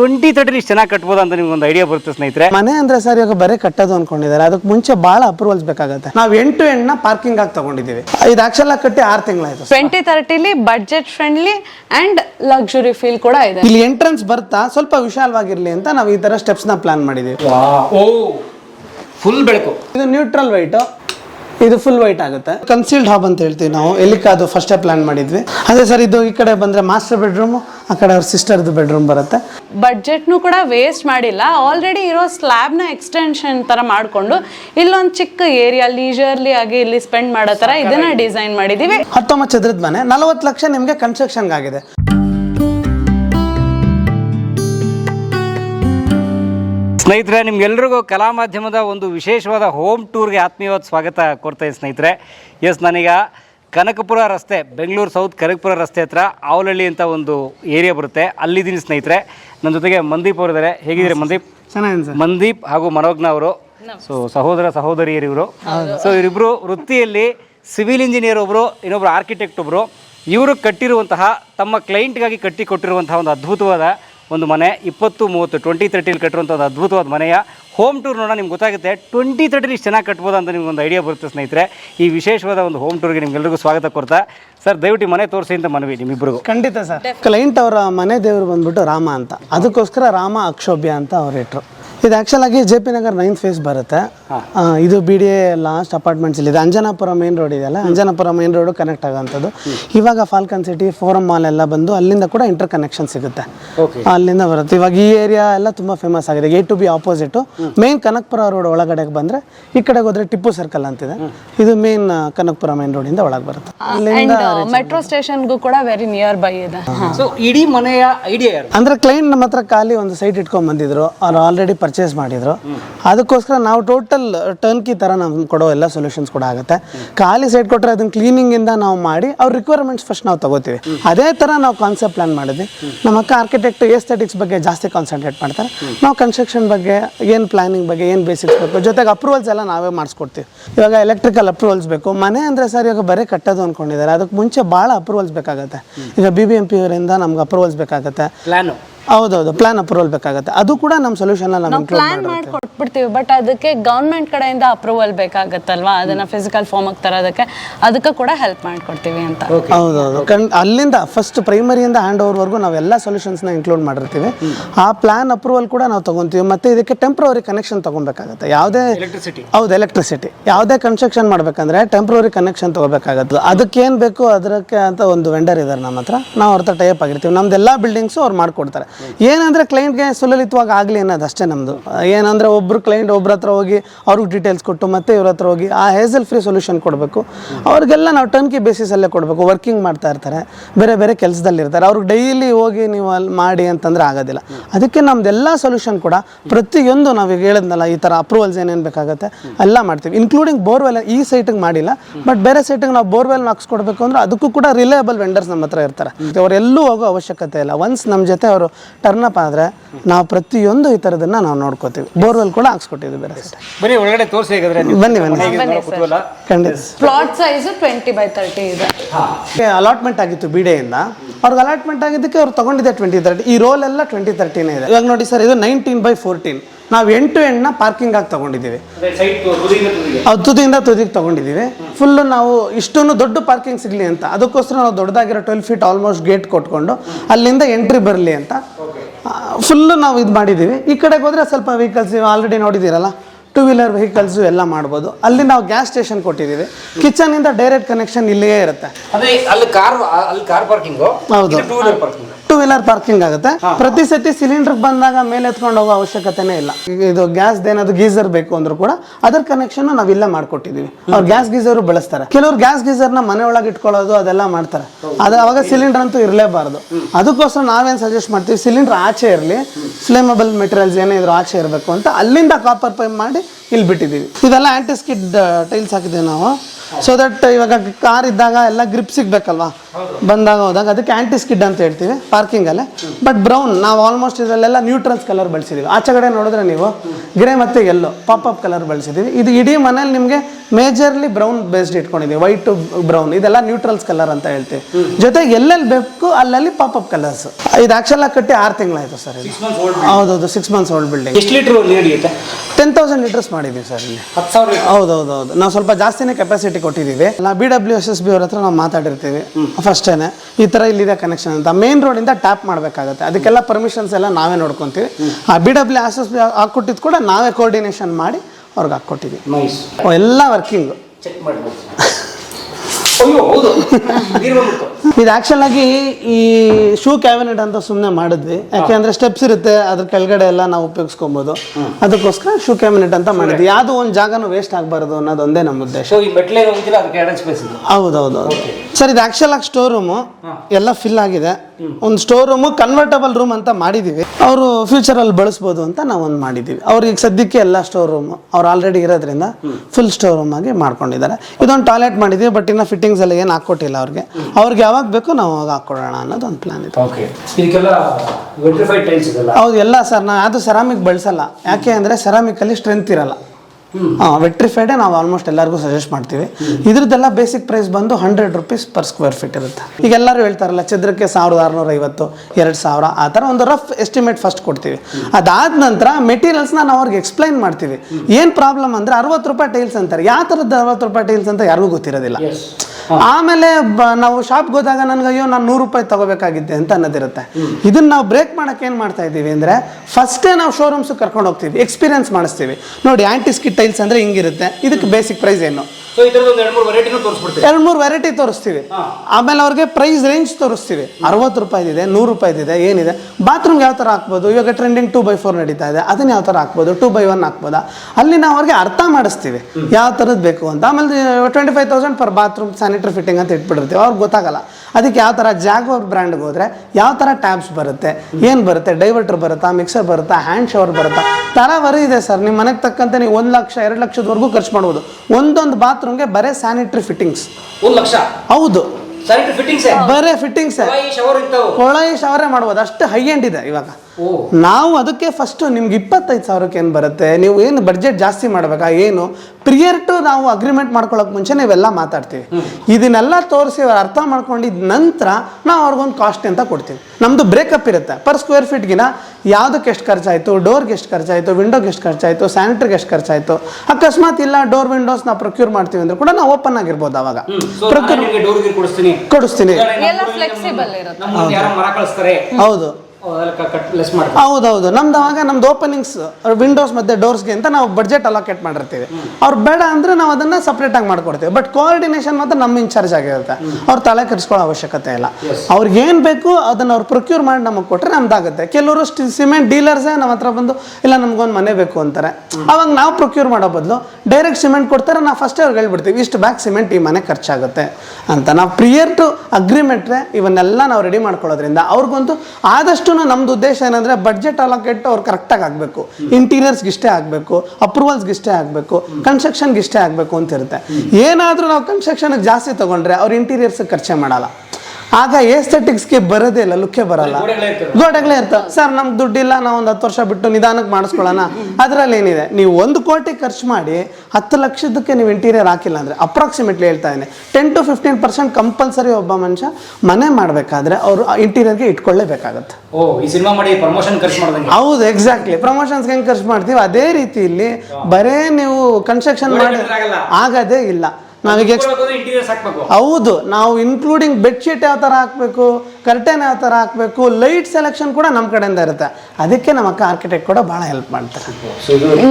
Twenty thirty ಇಷ್ಟು ಚೆನ್ನಾಗಿ ಕಟ್ಬೋದು ಅಂತ ನಿಮ್ಗೆ ಒಂದು ಐಡಿಯಾ ಬರುತ್ತೆ ಸ್ನೇಹಿತರೆ. ಮನೆ ಅಂದ್ರೆ ಸರ್ ಇವಾಗ ಬರೀ ಕಟ್ಟೋದು ಅನ್ಕೊಂಡಿದ್ದಾರೆ. ಅದಕ್ಕೆ ಮುಂಚೆ ಬಹಳ ಅಪ್ರೂವಲ್ಸ್ ಬೇಕಾಗುತ್ತೆ. ನಾವು ಎಂಟು ಎಂಟ್ನ ಪಾರ್ಕಿಂಗ್ ಆಗಿ ತಗೊಂಡಿದ್ದೀವಿ. ಇದು ಆಕ್ಚುಲ್ ಕಟ್ಟಿ ಆರು ತಿಂಗಳಾಯ್ತು twenty ತರ್ಟಿಲಿ budget friendly and luxury feel ಕೂಡ ಇದೆ. ಇಲ್ಲಿ ಎಂಟ್ರೆನ್ಸ್ ಬರ್ತಾ ಸ್ವಲ್ಪ ವಿಶಾಲವಾಗಿರ್ಲಿ ಅಂತ ನಾವು ಈ ತರ ಸ್ಟೆಪ್ಸ್ನ ಪ್ಲಾನ್ ಮಾಡಿದ್ದೀವಿ. ಓ ಫುಲ್ ಬೆಳಕು. ಇದು ನ್ಯೂಟ್ರಲ್ ವೈಟ್ ಇದು ಫುಲ್ ವೈಟ್ ಆಗುತ್ತೆ. ಕನ್ಸೀಲ್ಡ್ ಹಾಬ್ ಅಂತ ಹೇಳ್ತೀವಿ ನಾವು. ಎಲ್ಲಿಕ್ಕ ಅದು ಫಸ್ಟೇ ಪ್ಲಾನ್ ಮಾಡಿದ್ವಿ. ಅದೇ ಸರ್ ಇದು ಈ ಕಡೆ ಬಂದ್ರೆ ಮಾಸ್ಟರ್ ಬೆಡ್ರೂಮ್ ಆ ಕಡೆ ಅವ್ರ ಸಿಸ್ಟರ್ದು ಬೆಡ್ರೂಮ್ ಬರುತ್ತೆ. ಬಡ್ಜೆಟ್ನು ಕೂಡ ವೇಸ್ಟ್ ಮಾಡಿಲ್ಲ. ಆಲ್ರೆಡಿ ಇರೋ ಸ್ಲ್ಯಾಬ್ನ ಎಕ್ಸ್ಟೆನ್ಷನ್ ತರ ಮಾಡಿಕೊಂಡು ಇಲ್ಲೊಂದು ಚಿಕ್ಕ ಏರಿಯಾ ಲೀಜರ್ಲಿ ಆಗಿ ಇಲ್ಲಿ ಸ್ಪೆಂಡ್ ಮಾಡೋ ತರ ಇದನ್ನ ಡಿಸೈನ್ ಮಾಡಿದೀವಿ. ಹತ್ತೊಂಬತ್ತು ಚದರದ ಮನೆ ನಲವತ್ತು ಲಕ್ಷ ನಿಮಗೆ ಕನ್ಸ್ಟ್ರಕ್ಷನ್ ಸ್ನೇಹಿತರೆ ನಿಮ್ಗೆಲ್ರಿಗೂ ಕಲಾ ಮಾಧ್ಯಮದ ಒಂದು ವಿಶೇಷವಾದ ಹೋಮ್ ಟೂರ್ಗೆ ಆತ್ಮೀಯವಾದ ಸ್ವಾಗತ ಕೊಡ್ತಾ ಸ್ನೇಹಿತರೆ. ಎಸ್ ನನೀಗ ಕನಕಪುರ ರಸ್ತೆ ಬೆಂಗಳೂರು ಸೌತ್ ಕನಕಪುರ ರಸ್ತೆ ಹತ್ರ ಆವಲಹಳ್ಳಿ ಅಂತ ಒಂದು ಏರಿಯಾ ಬರುತ್ತೆ. ಅಲ್ಲಿದ್ದೀನಿ ಸ್ನೇಹಿತರೆ. ನನ್ನ ಜೊತೆಗೆ ಮಂದೀಪ್ ಅವರು ಇದ್ದಾರೆ ಹೇಗಿದ್ದೀರಿ ಮಂದೀಪ್? ಚೆನ್ನಾಗಿದೆ ಸರ್. ಮಂದೀಪ್ ಹಾಗೂ ಮನೋಜ್ಞ ಅವರು. ಸೊ ಸಹೋದರ ಸಹೋದರಿಯರು ಇವರು. ಸೊ ಇವರಿಬ್ಬರು ವೃತ್ತಿಯಲ್ಲಿ ಸಿವಿಲ್ ಇಂಜಿನಿಯರ್ ಒಬ್ಬರು ಇನ್ನೊಬ್ರು ಆರ್ಕಿಟೆಕ್ಟ್ ಒಬ್ಬರು ಇವರು ಕಟ್ಟಿರುವಂತಹ ತಮ್ಮ ಕ್ಲೈಂಟ್ಗಾಗಿ ಕಟ್ಟಿಕೊಟ್ಟಿರುವಂತಹ ಒಂದು ಅದ್ಭುತವಾದ ಒಂದು ಮನೆ ಇಪ್ಪತ್ತು ಮೂವತ್ತು ಟ್ವೆಂಟಿ ತರ್ಟಿಲಿ ಕಟ್ಟಿರುವಂಥ ಒಂದು ಅದ್ಭುತವಾದ ಮನೆಯ ಹೋಮ್ ಟೂರ್ ನೋಡೋಣ ನಿಮ್ಗೆ ಗೊತ್ತಾಗುತ್ತೆ. ಟ್ವೆಂಟಿ ತರ್ಟಿಲಿ ಇಷ್ಟು ಚೆನ್ನಾಗಿ ಕಟ್ಬೋದು ಅಂತ ನಿಮ್ಗೆ ಒಂದು ಐಡಿಯಾ ಬರುತ್ತೆ ಸ್ನೇಹಿತರೆ. ಈ ವಿಶೇಷವಾದ ಒಂದು ಹೋಮ್ ಟೂರ್ಗೆ ನಿಮ್ಗೆಲ್ರಿಗೂ ಸ್ವಾಗತ ಕೊಡ್ತಾ. ಸರ್ ದಯವಿಟ್ಟು ಮನೆ ತೋರಿಸಿ ಅಂತ ಮನವಿ ನಿಮ್ಮಿಬ್ಬರಿಗೂ ಖಂಡಿತ ಸರ್. ಕ್ಲೈಂಟ್ ಅವರ ಮನೆ ದೇವರು ಬಂದ್ಬಿಟ್ಟು ರಾಮ ಅಂತ. ಅದಕ್ಕೋಸ್ಕರ ರಾಮ ಅಕ್ಷೋಭ್ಯ ಅಂತ ಅವ್ರು ಇಟ್ರು. ಇದು ಆ್ಯಕ್ಚುಲ್ ಆಗಿ J P Nagar nine phase ಬರುತ್ತೆ. ಇದು B D A last apartments ಇದೆ. ಅಂಜನಾಪುರ ಮೇನ್ ರೋಡ್ ಇದೆಯಲ್ಲ ಅಂಜನಾಪುರ ಮೇನ್ ರೋಡ್ ಕನೆಕ್ಟ್ ಆಗೋಂಥದ್ದು ಇವಾಗ ಫಾಲ್ಕನ್ ಸಿಟಿ ಫೋರಮ್ ಮಾಲ್ ಎಲ್ಲ ಬಂದು ಅಲ್ಲಿಂದ ಕೂಡ ಇಂಟರ್ ಕನೆಕ್ಷನ್ ಸಿಗುತ್ತೆ. ಅಲ್ಲಿಂದ ಬರುತ್ತೆ. ಇವಾಗ ಈ ಏರಿಯಾ ಎಲ್ಲ ತುಂಬಾ ಫೇಮಸ್ ಆಗಿದೆ. A to B opposite main Kanakapura road ಒಳಗಡೆಗೆ ಬಂದ್ರೆ ಈ ಕಡೆಗೆ ಹೋದ್ರೆ ಟಿಪ್ಪು ಸರ್ಕಲ್ ಅಂತಿದೆ ಇದು. ಮೇನ್ ಕನಕಪುರ ಮೇನ್ ರೋಡ್ ಇಂದ ಒಳಗೆ ಬರುತ್ತೆ. ಅಲ್ಲಿಂದ ಮೆಟ್ರೋ ಸ್ಟೇಷನ್ಗೂ ಕೂಡ ವೆರಿ ನಿಯರ್ ಬೈ ಇದೆ. ಸೊ ಇಡೀ ಮನೆಯ ಐಡಿಯಾ ಅಂದ್ರೆ ಕ್ಲೈಂಟ್ ನಮ್ಮ ಹತ್ರ ಖಾಲಿ ಒಂದು ಸೈಟ್ ಇಟ್ಕೊಂಡ್ ಬಂದಿದ್ರು. ಅವ್ರು ಆಲ್ರೆಡಿ ಪರ್ಚೇಸ್ ಮಾಡಿದ್ರು. ಅದಕ್ಕೋಸ್ಕರ ನಾವು ಟೋಟಲ್ ಟರ್ನ್ಕಿ ತರ ನಾವು ಕೊಡೋ ಎಲ್ಲ ಸೊಲ್ಯೂಷನ್ಸ್ ಕೂಡ ಆಗುತ್ತೆ. ಖಾಲಿ ಸೈಟ್ ಕೊಟ್ಟರೆ ಅದನ್ನ ಕ್ಲೀನಿಂಗ್ ಇಂದ ನಾವು ಮಾಡಿ, ಅವ್ರ ರಿಕ್ವೈರ್ಮೆಂಟ್ಸ್ ಫಸ್ಟ್ ನಾವು ತಗೋತೀವಿ. ಅದೇ ತರ ನಾವು ಕಾನ್ಸೆಪ್ಟ್ ಪ್ಲಾನ್ ಮಾಡಿದ್ವಿ. ನಮ್ಮ ಅಕ್ಕ ಆರ್ಕಿಟೆಕ್ಟ್ ಎಸ್ಥೆಟಿಕ್ಸ್ ಬಗ್ಗೆ ಜಾಸ್ತಿ ಕಾನ್ಸಂಟ್ರೇಟ್ ಮಾಡ್ತಾರೆ. ನಾವು ಕನ್ಸ್ಟ್ರಕ್ಷನ್ ಬಗ್ಗೆ, ಏನು ಪ್ಲಾನಿಂಗ್ ಬಗ್ಗೆ, ಏನು ಬೇಸಿಕ್ಸ್ ಬೇಕು, ಜೊತೆಗೆ ಅಪ್ರೂವಲ್ಸ್ ಎಲ್ಲ ನಾವೇ ಮಾಡಿಸ್ಕೊಡ್ತೀವಿ. ಇವಾಗ ಎಲೆಕ್ಟ್ರಿಕಲ್ ಅಪ್ರೂವಲ್ಸ್ ಬೇಕು. ಮನೆ ಅಂದರೆ ಸರ್, ಇವಾಗ ಬರೀ ಕಟ್ಟೋದು ಅಂದ್ಕೊಂಡಿದ್ದಾರೆ ಅದಕ್ಕೆ ಮುಂಚೆ ಭಾಳ ಅಪ್ರೂವಲ್ಸ್ ಬೇಕಾಗುತ್ತೆ. ಈಗ ಬಿ ಬಿ ಎಂ ಪಿ ಅವರಿಂದ ನಮ್ಗೆ ಅಪ್ರೂವಲ್ಸ್ ಬೇಕಾಗುತ್ತೆ. ಪ್ಲಾನು ಹೌದೌದು ಪ್ಲಾನ್ ಅಪ್ರೂವಲ್ ಬೇಕಾಗುತ್ತೆ. ಅದು ಕೂಡ ನಮ್ಮ ಸೊಲ್ಯೂಷನ್ ನಾವು ನಾವು ಪ್ಲಾನ್ ಮಾಡಿ ಕೊಟ್ಬಿಡ್ತೀವಿ ಬಟ್ ಅದಕ್ಕೆ ಗೌರ್ಮೆಂಟ್ ಕಡೆಯಿಂದ ಅಪ್ರೂವಲ್ ಬೇಕಾಗತ್ತಲ್ವಾ? ಅದನ್ನ ಫಿಸಿಕಲ್ ಫಾರ್ಮ್ ತರೋದಕ್ಕೆ. ಅದಕ್ಕೆ ಕೂಡ ಹೆಲ್ಪ್ ಮಾಡ್ಕೊಡ್ತೀವಿ ಅಂತ. ಹೌದೌದು. ಕಣ್ ಅಲ್ಲಿಂದ ಫಸ್ಟ್ ಪ್ರೈಮರಿಯಿಂದ ಹ್ಯಾಂಡ್ ಓವರ್ವರೆಗೂ ನಾವೆಲ್ಲ ಸೊಲ್ಯೂಷನ್ಸ್ನ ಇನ್ಕ್ಲೂಡ್ ಮಾಡಿರ್ತೀವಿ. ಆ ಪ್ಲಾನ್ ಅಪ್ರೂವಲ್ ಕೂಡ ನಾವು ತಗೊಂತೀವಿ. ಮತ್ತೆ ಇದಕ್ಕೆ ಟೆಂಪ್ರವರಿ ಕನೆಕ್ಷನ್ ತಗೊಬೇಕಾಗುತ್ತೆ. ಯಾವುದೇ ಎಲೆಕ್ಟ್ರಿಸಿಟಿ ಹೌದು ಎಲೆಕ್ಟ್ರಿಸಿಟಿ ಯಾವುದೇ ಕನ್ಸ್ಟ್ರಕ್ಷನ್ ಮಾಡ್ಬೇಕಂದ್ರೆ ಟೆಂಪ್ರವರಿ ಕನೆಕ್ಷನ್ ತಗೋಬೇಕಾಗತ್ತೆ. ಅದಕ್ಕೆ ಏನು ಬೇಕು ಅದಕ್ಕೆ ಅಂತ ಒಂದು ವೆಂಡರ್ ಇದ್ದಾರೆ ನಮ್ಮ ಹತ್ರ. ನಾವು ಅವ್ರ ಹತ್ರ ಟೈಪ್ ಆಗಿರ್ತೀವಿ. ನಮ್ದು ಎಲ್ಲ ಬಿಲ್ಡಿಂಗ್ಸು ಅವ್ರು ಮಾಡ್ಕೊಡ್ತಾರೆ. ಏನಂದ್ರೆ ಕ್ಲೈಂಟ್ಗೆ ಸುಲಲಿತವಾಗಿ ಆಗಲಿ ಅನ್ನೋದು ಅಷ್ಟೇ ನಮ್ಮದು ಏನಂದ್ರೆ ಒಬ್ಬರು ಕ್ಲೈಂಟ್ ಒಬ್ರ ಹತ್ರ ಹೋಗಿ ಅವ್ರಿಗೆ ಡೀಟೇಲ್ಸ್ ಕೊಟ್ಟು ಮತ್ತೆ ಇವ್ರ ಹತ್ರ ಹೋಗಿ ಆ ಹೇಸಲ್ ಫ್ರೀ ಸೊಲ್ಯೂಷನ್ ಕೊಡಬೇಕು. ಅವ್ರಿಗೆಲ್ಲ ನಾವು ಟರ್ನ್ಕಿ ಬೇಸಿಸಲ್ಲೇ ಕೊಡಬೇಕು ವರ್ಕಿಂಗ್ ಮಾಡ್ತಾ ಇರ್ತಾರೆ, ಬೇರೆ ಬೇರೆ ಕೆಲಸದಲ್ಲಿರ್ತಾರೆ ಅವ್ರಿಗೆ ಡೈಲಿ ಹೋಗಿ ನೀವು ಅಲ್ಲಿ ಮಾಡಿ ಅಂತಂದರೆ ಆಗೋದಿಲ್ಲ. ಅದಕ್ಕೆ ನಮ್ದೆಲ್ಲ ಸೊಲ್ಯೂಷನ್ ಕೂಡ ಪ್ರತಿಯೊಂದು ನಾವು ಈಗ ಹೇಳಿದ್ನಲ್ಲ, ಈ ಥರ ಅಪ್ರೂವಲ್ಸ್ ಏನೇನು ಬೇಕಾಗುತ್ತೆ ಎಲ್ಲ ಮಾಡ್ತೀವಿ. ಇನ್ಕ್ಲೂಡಿಂಗ್ ಬೋರ್ವೆಲ್ ಈ ಸೈಟಿಗೆ ಮಾಡಿಲ್ಲ ಬಟ್ ಬೇರೆ ಸೈಟಿಗೆ ನಾವು ಬೋರ್ವೆಲ್ ಹಾಕ್ಸ್ಕೊಡ್ಬೇಕು ಅಂದ್ರೆ ಅದಕ್ಕೂ ಕೂಡ ರಿಲಯಬಲ್ ವೆಂಡರ್ಸ್ ನಮ್ಮ ಹತ್ರ ಇರ್ತಾರೆ. ಅವರೆಲ್ಲೂ ಹೋಗೋ ಅವಶ್ಯಕತೆ ಇಲ್ಲ. ಒನ್ಸ್ ನಮ್ಮ ಜೊತೆ ಅವರು ಟರ್ನ್ ಅಪ್ ಆದರೆ ನಾವು ಪ್ರತಿಯೊಂದು ಈ ಥರದನ್ನ ನಾವು ನೋಡ್ಕೋತೀವಿ. ಬೋರ್ವೆಲ್ ಕೂಡ ಹಾಕ್ಸ್ಕೊಟ್ಟಿದ್ವಿ ಬೇರೆ ಬನ್ನಿ ಒಳಗಡೆ ತೋರಿಸಿ ಹೇಗಿದ್ರೆ ಬನ್ನಿ ಬನ್ನಿ. ಖಂಡಿತ. Plot size twenty by thirty ಇದೆ. ಅಲಾಟ್ಮೆಂಟ್ ಆಗಿತ್ತು ಬಿಡೆಯಿಂದ. ಅವ್ರಿಗೆ ಅಲಾಟ್ಮೆಂಟ್ ಆಗಿದ್ದಕ್ಕೆ ಅವ್ರು ತಗೊಂಡಿದ್ದೆ ಟ್ವೆಂಟಿ ತರ್ಟಿ ಈ ರೋಲ್ ಎಲ್ಲ ಟ್ವೆಂಟಿ ತರ್ಟಿನೇ ಇದೆ. ಇವಾಗ ನೋಡಿ ಸರ್ ಇದು ನೈನ್ಟೀನ್ ಬೈ ಫೋರ್ಟೀನ್ ನಾವು ಎಂಟು ಎಂಡ್ನ ಪಾರ್ಕಿಂಗ್ ಆಗಿ ತಗೊಂಡಿದ್ದೀವಿ. ಸೈಟ್ ತುದಿಯಿಂದ ತುದಿಗೆ? ಅದು ತುದಿಯಿಂದ ತುದಿಗೆ ತಗೊಂಡಿದ್ದೀವಿ. ಫುಲ್ಲು ನಾವು ಇಷ್ಟೊಂದು ದೊಡ್ಡ ಪಾರ್ಕಿಂಗ್ ಸಿಗಲಿ ಅಂತ. ಅದಕ್ಕೋಸ್ಕರ ನಾವು ದೊಡ್ಡದಾಗಿರೋ ಟ್ವೆಲ್ ಫೀಟ್ ಆಲ್ಮೋಸ್ಟ್ ಗೇಟ್ ಕೊಟ್ಕೊಂಡು ಅಲ್ಲಿಂದ ಎಂಟ್ರಿ ಬರಲಿ ಅಂತ. ಫುಲ್ಲು ನಾವು ಇದು ಮಾಡಿದ್ದೀವಿ. ಈ ಕಡೆಗೆ ಹೋದರೆ ಸ್ವಲ್ಪ ವೆಹಿಕಲ್ಸ್ ಆಲ್ರೆಡಿ ನೋಡಿದ್ದೀರಲ್ಲ? ಟೂ ವೀಲರ್ ವೆಹಿಕಲ್ಸು ಎಲ್ಲ ಮಾಡ್ಬೋದು. ಅಲ್ಲಿ ನಾವು ಗ್ಯಾಸ್ ಸ್ಟೇಷನ್ ಕೊಟ್ಟಿದ್ದೀವಿ. ಕಿಚನಿಂದ ಡೈರೆಕ್ಟ್ ಕನೆಕ್ಷನ್ ಇಲ್ಲಿಯೇ ಇರುತ್ತೆ. ಅದೇ ಅಲ್ಲಿ ಕಾರ್ ಅಲ್ಲಿ ಕಾರ್ ಪಾರ್ಕಿಂಗು ಹೌದು. Two wheeler parking two wheeler parking ಆಗುತ್ತೆ. ಪ್ರತಿ ಸತಿ ಸಿಲಿಂಡರ್ ಬಂದಾಗ ಮೇಲೆ ಎತ್ಕೊಂಡು ಹೋಗೋ ಅವಶ್ಯಕತೆನೇ ಇಲ್ಲ. ಇದು ಗ್ಯಾಸ್ ಏನಾದ್ರು ಗೀಸರ್ ಬೇಕು ಅಂದ್ರೂ ಕೂಡ ಅದರ ಕನೆಕ್ಷನ್ ನಾವಿಲ್ಲ ಇಲ್ಲೇ ಮಾಡ್ಕೊಟ್ಟಿದೀವಿ ಅವ್ರು ಗ್ಯಾಸ್ ಗೀಸರ್ ಬಳಸ್ತಾರೆ. ಕೆಲವರು ಗ್ಯಾಸ್ ಗೀಸರ್ನ ಮನೆ ಒಳಗೆ ಇಟ್ಕೊಳ್ಳೋದು ಅದೆಲ್ಲ ಮಾಡ್ತಾರೆ. ಅದ ಅವಾಗ ಸಿಲಿಂಡರ್ ಅಂತೂ ಇರಲೇಬಾರ್ದು. ಅದಕ್ಕೋಸ್ಕರ ನಾವೇನ್ ಸಜೆಸ್ಟ್ ಮಾಡ್ತೀವಿ ಸಿಲಿಂಡರ್ ಆಚೆ ಇರಲಿ ಫ್ಲೇಮಬಲ್ ಮೆಟೀರಿಯಲ್ಸ್ ಏನೇ ಇದ್ರು ಆಚೆ ಇರಬೇಕು ಅಂತ ಅಲ್ಲಿಂದ ಕಾಪರ್ ಪೈಪ್ ಮಾಡಿ ಇಲ್ಲಿ ಬಿಟ್ಟಿದ್ದೀವಿ ಇದೆಲ್ಲ ಆಂಟಿಸ್ಕಿಡ್ ಟೈಲ್ಸ್ ಹಾಕಿದ್ದೀವಿ ನಾವು. ಸೊ ದಟ್ ಇವಾಗ ಕಾರ್ ಇದ್ದಾಗ ಎಲ್ಲ ಗ್ರಿಪ್ ಸಿಗ್ಬೇಕಲ್ವಾ? ಬಂದಾಗ ಹೋದಾಗ ಅದಕ್ಕೆ ಆಂಟಿಸ್ಕಿಡ್ ಅಂತ ಹೇಳ್ತೀವಿ ಪಾರ್ಕಿಂಗಲ್ಲೇ ಬಟ್ ಬ್ರೌನ್ ನಾವು ಆಲ್ಮೋಸ್ಟ್ ಇದರಲ್ಲೆಲ್ಲ ನ್ಯೂಟ್ರನ್ಸ್ ಕಲರ್ ಬಳಸಿದ್ದೀವಿ ಆಚೆ ಕಡೆ ನೋಡಿದ್ರೆ ನೀವು ಗ್ರೇ ಮತ್ತು ಎಲ್ಲೋ ಪಾಪ್ ಅಪ್ ಕಲರ್ ಬಳಸಿದ್ದೀವಿ ಇದು ಇಡೀ ಮನೇಲಿ ನಿಮಗೆ ಮೇಜರ್ಲಿ ಬ್ರೌನ್ ಬೇಸ್ಡ್ ಇಟ್ಕೊಂಡಿದ್ದೀವಿ ವೈಟ್ ಬ್ರೌನ್ ಇದೆಲ್ಲ ನ್ಯೂಟ್ರಲ್ಸ್ ಕಲರ್ ಅಂತ ಹೇಳ್ತೀವಿ. ಜೊತೆಗೆ ಎಲ್ಲೆಲ್ಲಿ ಬೇಕು ಅಲ್ಲಲ್ಲಿ ಪಾಪ್ ಅಪ್ ಕಲರ್ಸ್ ಇದು ಆಕ್ಚುಲ್ ಆಗಿ ಕಟ್ಟಿ ಆರು ತಿಂಗಳಾಯ್ತು ಸರ್ ಹೌದೌದು ಸಿಕ್ಸ್ ಮಂತ್ಸ್ ಓಲ್ಡ್ ಬಿಲ್ಡಿಂಗ್ ಎಷ್ಟು ಲೀಟ್ರ್ ಟೆನ್ ತೌಸಂಡ್ ಲೀಟರ್ಸ್ ಮಾಡಿದ್ದೀವಿ ಸರ್ ಇಲ್ಲಿ. ಹತ್ತು ಸಾವಿರ ಹೌದೌದು ಹೌದು ನಾವು ಸ್ವಲ್ಪ ಜಾಸ್ತಿನೇ ಕೆಪಾಸಿಟಿ ಕೊಟ್ಟಿದ್ದೀವಿ. ನಾವು B W S S B ಅವ್ರ ಹತ್ರ ನಾವು ಮಾತಾಡಿರ್ತೀವಿ. ಫಸ್ಟೇನೆ ಈ ಥರ ಇಲ್ಲಿದೆ ಕನೆಕ್ಷನ್ ಅಂತ. ಮೇನ್ ರೋಡಿಂದ ಟ್ಯಾಪ್ ಮಾಡಬೇಕಾಗುತ್ತೆ. ಅದಕ್ಕೆಲ್ಲ ಪರ್ಮಿಷನ್ಸ್ ಎಲ್ಲ ನಾವೇ ನೋಡ್ಕೊತೀವಿ. ಆ B W S S B ಹಾಕ್ಕೊಟ್ಟಿದ್ದು ಕೂಡ ನಾವೇ ಕೋರ್ಡಿನೇಷನ್ ಮಾಡಿ ಅವ್ರಿಗೆ ಹಾಕ್ಕೊಟ್ಟಿದ್ದೀವಿ. ಎಲ್ಲ ವರ್ಕಿಂಗು ಚೆಕ್ ಮಾಡ್ಬೋದು ಅಯ್ಯೋ ಹೌದು ನೀರು ಬಂದ್ಬಿಡ್ತು ಇದು ಆ್ಯಕ್ಚುಲ್ ಆಗಿ ಈ ಶೂ ಕ್ಯಾಬಿನೆಟ್ ಅಂತ ಸುಮ್ಮನೆ ಮಾಡಿದ್ವಿ. ಯಾಕೆಂದ್ರೆ ಸ್ಟೆಪ್ಸ್ ಇರುತ್ತೆ ಅದ್ರ ಕೆಳಗಡೆ ಎಲ್ಲ ನಾವು ಉಪಯೋಗಿಸ್ಕೊಬಹುದು ಅದಕ್ಕೋಸ್ಕರ ಶೂ ಕ್ಯಾಬಿನೆಟ್ ಅಂತ ಮಾಡಿದ್ವಿ. ಯಾವ್ದು ಒಂದು ಜಾಗನೂ ವೇಸ್ಟ್ ಆಗಬಾರ್ದು ಅನ್ನೋದೊಂದೇ ನಮ್ಮ ಉದ್ದೇಶ. ಹೌದೌದು ಸರ್ ಇದು ಆಕ್ಚುಲ್ ಆಗಿ ಸ್ಟೋರ್ ರೂಮು ಎಲ್ಲ ಫಿಲ್ ಆಗಿದೆ. ಒಂದು ಸ್ಟೋರ್ ರೂಮು ಕನ್ವರ್ಟಬಲ್ ರೂಮ್ ಅಂತ ಮಾಡಿದೀವಿ. ಅವರು ಫ್ಯೂಚರಲ್ಲಿ ಬಳಸ್ಬೋದು ಅಂತ ನಾವು ಒಂದು ಮಾಡಿದ್ದೀವಿ ಅವ್ರಿಗೆ ಸದ್ಯಕ್ಕೆ ಎಲ್ಲ ಸ್ಟೋರ್ ರೂಮ್ ಅವ್ರು ಆಲ್ರೆಡಿ ಇರೋದ್ರಿಂದ ಫುಲ್ ಸ್ಟೋರ್ ರೂಮ್ ಆಗಿ ಮಾಡ್ಕೊಂಡಿದ್ದಾರೆ. ಇದೊಂದು ಟಾಯ್ಲೆಟ್ ಮಾಡಿದ್ದೀವಿ ಬಟ್ ಇನ್ನು ಫಿಟ್ಟಿಂಗ್ಸ್ ಎಲ್ಲ ಏನು ಹಾಕ್ಕೊಟ್ಟಿಲ್ಲ ಅವ್ರಿಗೆ. ಅವ್ರಿಗೆ ಯಾವಾಗ ಬೇಕು ನಾವು ಅವಾಗ ಹಾಕ್ಕೊಡೋಣ ಅನ್ನೋದು ಒಂದು ಪ್ಲಾನ್ ಇದೆ. ಓಕೆ ಇದಕ್ಕೆಲ್ಲ ವೆಟ್ರಿಫೈಡ್ ಟೈಲ್ಸ್ ಇದೆಲ್ಲ ಹೌದು ಎಲ್ಲ ಸರ್ ನಾ ಅದು ಸೆರಾಮಿಕ್ ಬಳಸಲ್ಲ. ಯಾಕೆ ಅಂದರೆ ಸೆರಾಮಿಕಲ್ಲಿ ಸ್ಟ್ರೆಂತ್ ಇರಲ್ಲ. ಹಾಂ ವೆಟ್ರಿಫೈಡೇ ನಾವು ಆಲ್ಮೋಸ್ಟ್ ಎಲ್ಲರಿಗೂ ಸಜೆಸ್ಟ್ ಮಾಡ್ತೀವಿ. ಇದ್ರದ್ದೆಲ್ಲ ಬೇಸಿಕ್ ಪ್ರೈಸ್ ಬಂದು hundred rupees per square feet ಇರುತ್ತೆ. ಈಗ ಎಲ್ಲರೂ ಹೇಳ್ತಾರಲ್ಲ ಚದ್ರಕ್ಕೆ ಸಾವಿರದ ಆರುನೂರ ಐವತ್ತು ಎರಡು ಸಾವಿರ ಆ ಥರ ಒಂದು ರಫ್ ಎಸ್ಟಿಮೇಟ್ ಫಸ್ಟ್ ಕೊಡ್ತೀವಿ. ಅದಾದ ನಂತರ ಮೆಟೀರಿಯಲ್ಸ್ನ ನಾವು ಅವ್ರಿಗೆ ಎಕ್ಸ್ಪ್ಲೈನ್ ಮಾಡ್ತೀವಿ. ಏನು ಪ್ರಾಬ್ಲಮ್ ಅಂದರೆ ಅರವತ್ತು ರೂಪಾಯಿ ಟೈಲ್ಸ್ ಅಂತಾರೆ. ಯಾವ ಥರದ್ದು ಅರವತ್ತು ರೂಪಾಯಿ ಟೈಲ್ಸ್ ಅಂತ ಯಾರಿಗೂ ಗೊತ್ತಿರೋದಿಲ್ಲ. ಆಮೇಲೆ ನಾವು ಶಾಪ್ಗೆ ಹೋದಾಗ ನನಗೆ ಅಯ್ಯೋ, ನಾನು ನೂರು ರೂಪಾಯಿ ತಗೋಬೇಕಾಗಿದ್ದೆ ಅಂತ ಅನ್ನೋದಿರುತ್ತೆ. ಇದನ್ನ ನಾವು ಬ್ರೇಕ್ ಮಾಡೋಕೆ ಏನು ಮಾಡ್ತಾ ಇದ್ದೀವಿ ಅಂದರೆ ಫಸ್ಟೇ ನಾವು ಶೋರೂಮ್ಸ್ ಕರ್ಕೊಂಡು ಹೋಗ್ತೀವಿ ಎಕ್ಸ್ಪೀರಿಯನ್ಸ್ ಮಾಡಿಸ್ತೀವಿ. ನೋಡಿ ಆಂಟಿ ಸ್ಕಿಟ್ ಟೈಲ್ಸ್ ಅಂದರೆ ಹಿಂಗಿರುತ್ತೆ. ಇದಕ್ಕೆ ಬೇಸಿಕ್ ಪ್ರೈಸ್ ಏನು? ಸೊ ಒಂದು ಎರಡು ಮೂರು ವೆರೈಟಿನೂ ತೋರಿಸ್ಬಿಡ್ತೀವಿ ಎರಡು ಮೂರು ವೆರೈಟಿ ತೋರಿಸ್ತೀವಿ. ಆಮೇಲೆ ಅವ್ರಿಗೆ ಪ್ರೈಸ್ ರೇಂಜ್ ತೋರಿಸ್ತೀವಿ. ಅರವತ್ತು ರೂಪಾಯಿದಿದೆ ನೂರು ರೂಪಾಯಿದಿದೆ ಏನಿದೆ. ಬಾತ್ರೂಮ್ ಯಾವ ಥರ ಹಾಕ್ಬೋದು? ಇವಾಗ ಟ್ರೆಂಡಿಂಗ್ ಟೂ ಬೈ ಫೋರ್ ನಡೀತಾ ಇದೆ. ಅದನ್ನ ಯಾವ ಥರ ಹಾಕ್ಬೋದು? ಟೂ ಬೈ ಒನ್ ಹಾಕ್ಬೋದಾ? ಅಲ್ಲಿ ನಾವು ಅವ್ರಿಗೆ ಅರ್ಥ ಮಾಡಿಸ್ತೀವಿ. ಯಾವ ಥರದ್ದು ಬೇಕು ಅಂತ. ಆಮೇಲೆ twenty five thousand per bathroom sanitary fitting ಅಂತ ಇಟ್ಬಿಡ್ತೀವಿ ಅವ್ರಿಗೆ ಗೊತ್ತಾಗಲ್ಲ. ಅದಕ್ಕೆ ಯಾವ ಥರ ಜಾಗ್ವರ್ ಬ್ರ್ಯಾಂಡ್ಗೆ ಹೋದ್ರೆ ಯಾವ ಥರ ಟ್ಯಾಬ್ಸ್ ಬರುತ್ತೆ ಏನು ಬರುತ್ತೆ ಡೈವರ್ಟರ್ ಬರುತ್ತಾ ಮಿಕ್ಸರ್ ಬರುತ್ತಾ ಹ್ಯಾಂಡ್ ಶವರ್ ಬರುತ್ತಾ? ತರಾವರಿ ಇದೆ ಸರ್. ನಿಮ್ಮ ಮನೆಗೆ ತಕ್ಕಂತೆ ನೀವು ಒಂದು ಲಕ್ಷ ಎರಡು ಲಕ್ಷದವರೆಗೂ ಖರ್ಚು ಮಾಡ್ಬೋದು. ಒಂದೊಂದು ಬಾತ್ರೂಮ್ಗೆ ಬರೀ ಸ್ಯಾನಿಟರಿ ಫಿಟ್ಟಿಂಗ್ಸ್ ಒಂದು ಲಕ್ಷ? ಹೌದು. ಸ್ಯಾನಿಟರಿ ಫಿಟ್ಟಿಂಗ್ಸ್ ಬರೇ ಫಿಟ್ಟಿಂಗ್ಸ್ ಕೊಳಾಯಿ ಶವರೇ ಮಾಡ್ಬೋದು. ಅಷ್ಟು ಹೈ ಎಂಡ್ ಇದೆ ಇವಾಗ. ನಾವು ಅದಕ್ಕೆ ಫಸ್ಟ್ ನಿಮ್ಗೆ ಇಪ್ಪತ್ತೈದು ಸಾವಿರಕ್ಕೆ ಏನು ಬರುತ್ತೆ? ನೀವು ಏನು ಬಡ್ಜೆಟ್ ಜಾಸ್ತಿ ಮಾಡ್ಬೇಕಾ? ಏನು? ಪ್ರಿಯರ್ ಟು ನಾವು ಅಗ್ರಿಮೆಂಟ್ ಮಾಡ್ಕೊಳ್ಳೋಕೆ ಮುಂಚೆ ನೀವೆಲ್ಲ ಮಾತಾಡ್ತೀವಿ. ಇದನ್ನೆಲ್ಲ ತೋರಿಸಿ ಅವ್ರು ಅರ್ಥ ಮಾಡ್ಕೊಂಡಿದ ನಂತರ ನಾವು ಅವ್ರಿಗೊಂದು ಕಾಸ್ಟ್ ಅಂತ ಕೊಡ್ತೀವಿ. ನಮ್ಮದು ಬ್ರೇಕಪ್ ಇರುತ್ತೆ. ಪರ್ ಸ್ಕ್ವೇರ್ ಫೀಟ್ಗಿನ ಯಾವುದಕ್ಕೆ ಎಷ್ಟು ಖರ್ಚಾಯಿತು? ಡೋರ್ಗೆ ಎಷ್ಟು ಖರ್ಚಾಯಿತು? ವಿಂಡೋಗೆ ಎಷ್ಟು ಖರ್ಚಾಯಿತು? ಸ್ಯಾನಿಟ್ರಿಗೆ ಎಷ್ಟು ಖರ್ಚಾಯಿತು? ಅಕಸ್ಮಾತ್ ಇಲ್ಲ ಡೋರ್ ವಿಂಡೋಸ್ ನಾವು ಪ್ರೊಕ್ಯೂರ್ ಮಾಡ್ತೀವಿ ಅಂದ್ರೆ ಕೂಡ ನಾವು ಓಪನ್ ಆಗಿರ್ಬೋದು ಅವಾಗ. ಕೊಡಿಸ್ತೀನಿ. ಹೌದು. ಹೌದೌದು. ನಮ್ದು ಆಗ ನಮ್ದು ಓಪನಿಂಗ್ಸ್ ವಿಂಡೋಸ್ ಮತ್ತೆ ಡೋರ್ಸ್ಗೆ ಅಂತ ನಾವು ಬಡ್ಜೆಟ್ ಅಲೋಕೇಟ್ ಮಾಡಿರ್ತೀವಿ. ಅವ್ರು ಬೇಡ ಅಂದ್ರೆ ನಾವು ಅದನ್ನ ಸಪ್ರೇಟ್ ಆಗಿ ಮಾಡ್ಕೊಡ್ತೀವಿ. ಬಟ್ ಕೋಆರ್ಡಿನೇಷನ್ ಮಾತ್ರ ನಮ್ಮ ಇನ್ಚಾರ್ಜ್ ಆಗಿರುತ್ತೆ. ಅವ್ರು ತಲೆ ಕೆಡಿಸ್ಕೊಳ್ಳೋ ಅವಶ್ಯಕತೆ ಇಲ್ಲ. ಅವ್ರಿಗೆ ಏನು ಬೇಕು ಅದನ್ನ ಅವ್ರು ಪ್ರೊಕ್ಯೂರ್ ಮಾಡಿ ನಮಗೆ ಕೊಟ್ಟರೆ ನಮ್ದಾಗುತ್ತೆ. ಕೆಲವರು ಸಿಮೆಂಟ್ ಡೀಲರ್ಸೇ ನಮ್ಮ ಹತ್ರ ಬಂದು ಇಲ್ಲ ನಮ್ಗೊಂದು ಮನೆ ಬೇಕು ಅಂತಾರೆ. ಅವಾಗ ನಾವು ಪ್ರೊಕ್ಯೂರ್ ಮಾಡೋ ಬದಲು ಡೈರೆಕ್ಟ್ ಸಿಮೆಂಟ್ ಕೊಡ್ತಾರೆ, ನಾವು ಫಸ್ಟೇ ಅವ್ರಿಗೆ ಹೇಳ್ಬಿಡ್ತೀವಿ, ಇಷ್ಟು ಬ್ಯಾಗ್ ಸಿಮೆಂಟ್ ಈ ಮನೆ ಖರ್ಚಾಗುತ್ತೆ ಅಂತ. ನಾವು ಪ್ರಿಯರ್ ಟು ಅಗ್ರಿಮೆಂಟ್ರೆ ಇವನ್ನೆಲ್ಲ ನಾವು ರೆಡಿ ಮಾಡ್ಕೊಳ್ಳೋದ್ರಿಂದ ಅವ್ರಿಗಂತೂ ಆದಷ್ಟು ನಮ್ದು ಉದ್ದೇಶ ಏನಂದರೆ ಬಡ್ಜೆಟ್ ಅಲೋಕೇಟ್ ಅವ್ರು ಕರೆಕ್ಟಾಗಿ ಆಗಬೇಕು. ಇಂಟೀರಿಯರ್ಸ್ಗೆ ಇಷ್ಟೇ ಆಗಬೇಕು ಅಪ್ರೂವಲ್ಸ್ಗೆ ಇಷ್ಟೇ ಆಗಬೇಕು ಕನ್ಸ್ಟ್ರಕ್ಷನ್ಗೆ ಇಷ್ಟೇ ಆಗಬೇಕು ಅಂತಿರುತ್ತೆ. ಏನಾದರೂ ನಾವು ಕನ್ಸ್ಟ್ರಕ್ಷನ್ಗೆ ಜಾಸ್ತಿ ತಗೊಂಡ್ರೆ ಅವ್ರು ಇಂಟೀರಿಯರ್ಸ್ಗೆ ಖರ್ಚೆ ಮಾಡಲ್ಲ. ಆಗ ಏಸ್ಥೆಟಿಕ್ಸ್ಗೆ ಬರೋದೇ ಇಲ್ಲ ಲುಕ್ಕೆ ಬರಲ್ಲ. ಗೋಡೆಗಳೇ ಇರ್ತವೆ. ಸರ್ ನಮ್ಗೆ ದುಡ್ಡಿಲ್ಲ ನಾವು ಒಂದು ಹತ್ತು ವರ್ಷ ಬಿಟ್ಟು ನಿಧಾನಕ್ಕೆ ಮಾಡಿಸ್ಕೊಳ್ಳೋಣ. ಅದರಲ್ಲಿ ಏನಿದೆ? ನೀವು ಒಂದು ಕೋಟಿ ಖರ್ಚು ಮಾಡಿ ಹತ್ತು ಲಕ್ಷದಕ್ಕೆ ನೀವು ಇಂಟೀರಿಯರ್ ಹಾಕಿಲ್ಲ ಅಂದರೆ ಅಪ್ರಾಕ್ಸಿಮೇಟ್ಲಿ ಹೇಳ್ತಾ ಇದ್ದೀನಿ. Ten to fifteen percent compulsory ಒಬ್ಬ ಮನುಷ್ಯ ಮನೆ ಮಾಡಬೇಕಾದ್ರೆ ಅವರು ಇಂಟೀರಿಯರ್ಗೆ ಇಟ್ಕೊಳ್ಳೇಬೇಕಾಗತ್ತೆ. ಓ ಈ ಸಿನಿಮಾ ಮಾಡಿ ಪ್ರಮೋಷನ್ ಖರ್ಚು ಮಾಡಿದಂಗೆ? ಹೌದು ಎಕ್ಸಾಕ್ಟ್ಲಿ ಪ್ರಮೋಷನ್ಸ್ ಹೆಂಗೆ ಖರ್ಚು ಮಾಡ್ತೀವಿ? ಅದೇ ರೀತಿ ಇಲ್ಲಿ ಬರೇ ನೀವು ಕನ್ಸ್ಟ್ರಕ್ಷನ್ ಮಾಡಿ ಆಗದೇ ಇಲ್ಲ. ನಾವೀಗ ಇಂಟೀರಿಯರ್ಸ್ ಹಾಕ್ಬೇಕು ಹೌದು ನಾವು ಇನ್ಕ್ಲೂಡಿಂಗ್ ಬೆಡ್ಶೀಟ್ ಯಾವ ಥರ ಹಾಕಬೇಕು ಕರ್ಟನ್ ಯಾವ ಥರ ಹಾಕಬೇಕು ಲೈಟ್ ಸೆಲೆಕ್ಷನ್ ಕೂಡ ನಮ್ಮ ಕಡೆಯಿಂದ ಇರುತ್ತೆ. ಅದಕ್ಕೆ ನಮ್ಮ ಅಕ್ಕ ಆರ್ಕಿಟೆಕ್ಟ್ ಕೂಡ ಭಾಳ ಹೆಲ್ಪ್ ಮಾಡ್ತಾರೆ.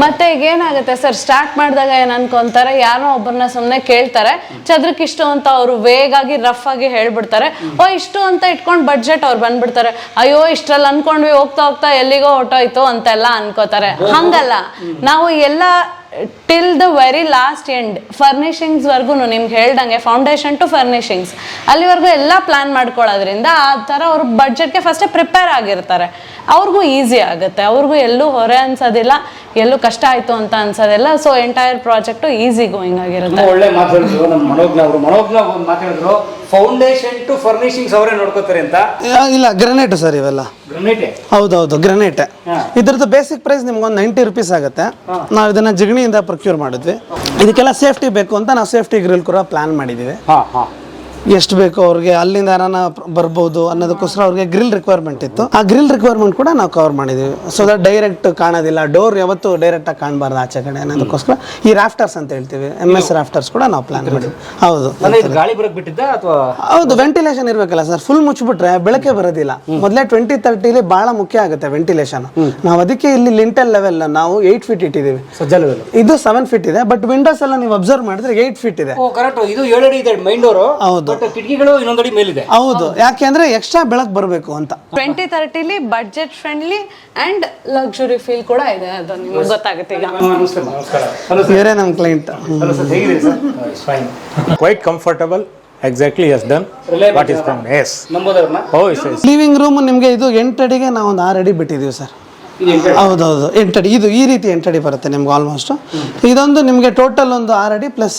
ಮತ್ತೆ ಈಗ ಏನಾಗುತ್ತೆ ಸರ್ ಸ್ಟಾರ್ಟ್ ಮಾಡಿದಾಗ ಏನು ಅನ್ಕೊಂತಾರೆ ಯಾರೋ ಒಬ್ಬರನ್ನ ಸುಮ್ಮನೆ ಕೇಳ್ತಾರೆ ಚದ್ರಕ್ಕೆ ಇಷ್ಟು ಅಂತ ಅವರು ವೇಗಾಗಿ ರಫ್ ಆಗಿ ಹೇಳ್ಬಿಡ್ತಾರೆ ಓ ಇಷ್ಟು ಅಂತ ಇಟ್ಕೊಂಡು ಬಡ್ಜೆಟ್ ಅವ್ರು ಬಂದ್ಬಿಡ್ತಾರೆ. ಅಯ್ಯೋ ಇಷ್ಟ್ರಲ್ಲಿ ಅನ್ಕೊಂಡ್ವಿ ಹೋಗ್ತಾ ಹೋಗ್ತಾ ಎಲ್ಲಿಗೋ ಹೊಟ್ಟೋಯ್ತು ಅಂತೆಲ್ಲ ಅನ್ಕೋತಾರೆ. ಹಂಗಲ್ಲ. ನಾವು ಎಲ್ಲ till the very last end ಫರ್ನಿಷಿಂಗ್ಸ್ವರೆಗೂ ನಿಮ್ಗೆ ಹೇಳ್ದಂಗೆ ಫೌಂಡೇಶನ್ ಟು ಫರ್ನಿಷಿಂಗ್ಸ್ ಅಲ್ಲಿವರೆಗೂ ಎಲ್ಲ ಪ್ಲಾನ್ ಮಾಡ್ಕೊಳ್ಳೋದ್ರಿಂದ ಆ ಥರ ಅವ್ರ ಬಡ್ಜೆಟ್ಗೆ ಫಸ್ಟೇ ಪ್ರಿಪೇರ್ ಆಗಿರ್ತಾರೆ. ಅವ್ರಿಗೂ ಈಸಿ ಆಗುತ್ತೆ. ಅವ್ರಿಗೂ ಎಲ್ಲೂ ಹೊರೆ ಅನ್ಸೋದಿಲ್ಲ, ಎಲ್ಲೂ ಕಷ್ಟ ಆಯಿತು ಅಂತ ಅನ್ಸೋದಿಲ್ಲ. So entire project easy going ಆಗಿರುತ್ತೆ. ಒಳ್ಳೆ ಮಾತಾಡಿದ್ರು ನಮ್ಮ ಮನೋಜ್ಞ ಅವರು. ಮನೋಜ್ಞ ಮಾತಾಡಿದ್ರು ಫೌಂಡೇಶನ್ ಟು ಫರ್ನಿಶಿಂಗ್ಸ್ ಅವರೇ ನೋಡ್ಕೋತಾರೆ ಅಂತ? ಆ, ಇಲ್ಲ ಗ್ರನೇಟ್ ಸರ್ ಇವೆಲ್ಲ. ಗ್ರನೇಟ್ ಹೌದೌದು ಗ್ರನೇಟ್. ಇದ್ರದ್ದು ಬೇಸಿಕ್ ಪ್ರೈಸ್ ನಿಮ್ಗೆ ಒಂದು ನೈಂಟಿ ರುಪೀಸ್ ಆಗುತ್ತೆ. ನಾವು ಇದನ್ನ ಜಿಗಣಿಯಿಂದ ಪ್ರೊಕ್ಯೂರ್ ಮಾಡಿದ್ವಿ. ಇದಕ್ಕೆಲ್ಲ ಸೇಫ್ಟಿ ಬೇಕು ಅಂತ ನಾವು ಸೇಫ್ಟಿ ಗ್ರಿಲ್ ಕೂಡ ಪ್ಲಾನ್ ಮಾಡಿದ್ದೀವಿ ಹಾ ಹಾ. ಎಷ್ಟು ಬೇಕೋ ಅವ್ರಿಗೆ ಅಲ್ಲಿಂದ ಏನಾನ ಬರ್ಬೋದು ಅನ್ನೋದಕ್ಕೋಸ್ಕರ ಅವ್ರಿಗೆ ಗ್ರಿಲ್ ರಿಕ್ವೈರ್ಮೆಂಟ್ ಇತ್ತು. ಆ ಗ್ರಿಲ್ ರಿಕ್ವೈರ್ಮೆಂಟ್ ಕೂಡ ನಾವು ಕವರ್ ಮಾಡಿದ್ದೀವಿ ಸೊ ದಟ್ ಡೈರೆಕ್ಟ್ ಕಾಣೋದಿಲ್ಲ. ಡೋರ್ ಯಾವತ್ತೂ ಡೈರೆಕ್ಟ್ ಆಗಿ ಕಾಣಬಾರ್ದು ಆಚೆ ಕಡೆ ಅನ್ನೋದಕ್ಕೋಸ್ಕರ. ಈ ರಾಫ್ಟರ್ಸ್ ಅಂತ ಹೇಳ್ತೀವಿ. ಎಂ ಎಸ್ ರಾಫ್ಟರ್ಸ್ ಕೂಡ ನಾವು ಪ್ಲಾನ್ ಮಾಡಿದ್ವಿ. ಹೌದು. ಗಾಳಿ ಬರಕ್ ಬಿಟ್ಟಿದ್ದ ಅಥವಾ? ಹೌದು ವೆಂಟಿಲೇಷನ್ ಇರಬೇಕಲ್ಲ ಸರ್ ಫುಲ್ ಮುಚ್ಚಿಬಿಟ್ರೆ ಬೆಳಕೆ ಬರೋದಿಲ್ಲ. ಮೊದಲೇ ಟ್ವೆಂಟಿ ತರ್ಟಿಲಿ ಬಹಳ ಮುಖ್ಯ ಆಗುತ್ತೆ ವೆಂಟಿಲೇಷನ್ ನಾವು ಅದಕ್ಕೆ ಇಲ್ಲಿ ಲಿಂಟಲ್ ಲೆವೆಲ್ ನಾವು ಏಯ್ಟ್ ಫೀಟ್ ಇಟ್ಟಿದ್ದೀವಿ ಇದು ಸೆವೆನ್ ಫೀಟ್ ಇದೆ ಬಟ್ ವಿಂಡೋಸ್ ಎಲ್ಲ ನೀವು ಅಬ್ಸರ್ವ್ ಮಾಡಿದ್ರೆ ಏಯ್ಟ್ ಫೀಟ್ ಇದೆ. ಓ ಹೌದು. ಬಟ್ ಕಿಟಕಿಗಳು ಇನ್ನೊಂದಡಿ ಮೇಲಿದೆ. ಹೌದು ಯಾಕೆ ಅಂದ್ರೆ ಎಕ್ಸ್ಟ್ರಾ ಬೆಳಕು ಬರಬೇಕು ಅಂತ. Twenty ತರ್ಟಿಲಿ budget friendly and luxury feel ಕೂಡ ಇದೆ ಅದು ನಿಮ್ಗೆ ಗೊತ್ತಾಗುತ್ತೆ ಈಗ. ನಮಸ್ತೆ ಇವರೇ ನಮ್ಮ ಕ್ಲೈಂಟ್ ಕ್ವೈಟ್ ಸರ್ ಹೇಗಿದೆ sir? Fine quite comfortable exactly has done. Reliable what is from yes ನಂಬೋದವ್ರನ್ನ? Yes, yes. ಲಿವಿಂಗ್ ರೂಮ್ ನಿಮಗೆ ಇದು ಎಂಟು ಅಡಿಗೆ ನಾವು ಒಂದು ಆರು ಅಡಿ ಬಿಟ್ಟಿದ್ದೀವಿ ಸರ್. ಹೌದೌದು ಎಂಟಡಿ. ಇದು ಈ ರೀತಿ ಎಂಟಡಿ ಬರುತ್ತೆ ನಿಮ್ಗೆ ಆಲ್ಮೋಸ್ಟ್ ಇದೊಂದು ನಿಮಗೆ ಟೋಟಲ್ ಒಂದು ಆರು ಅಡಿ ಪ್ಲಸ್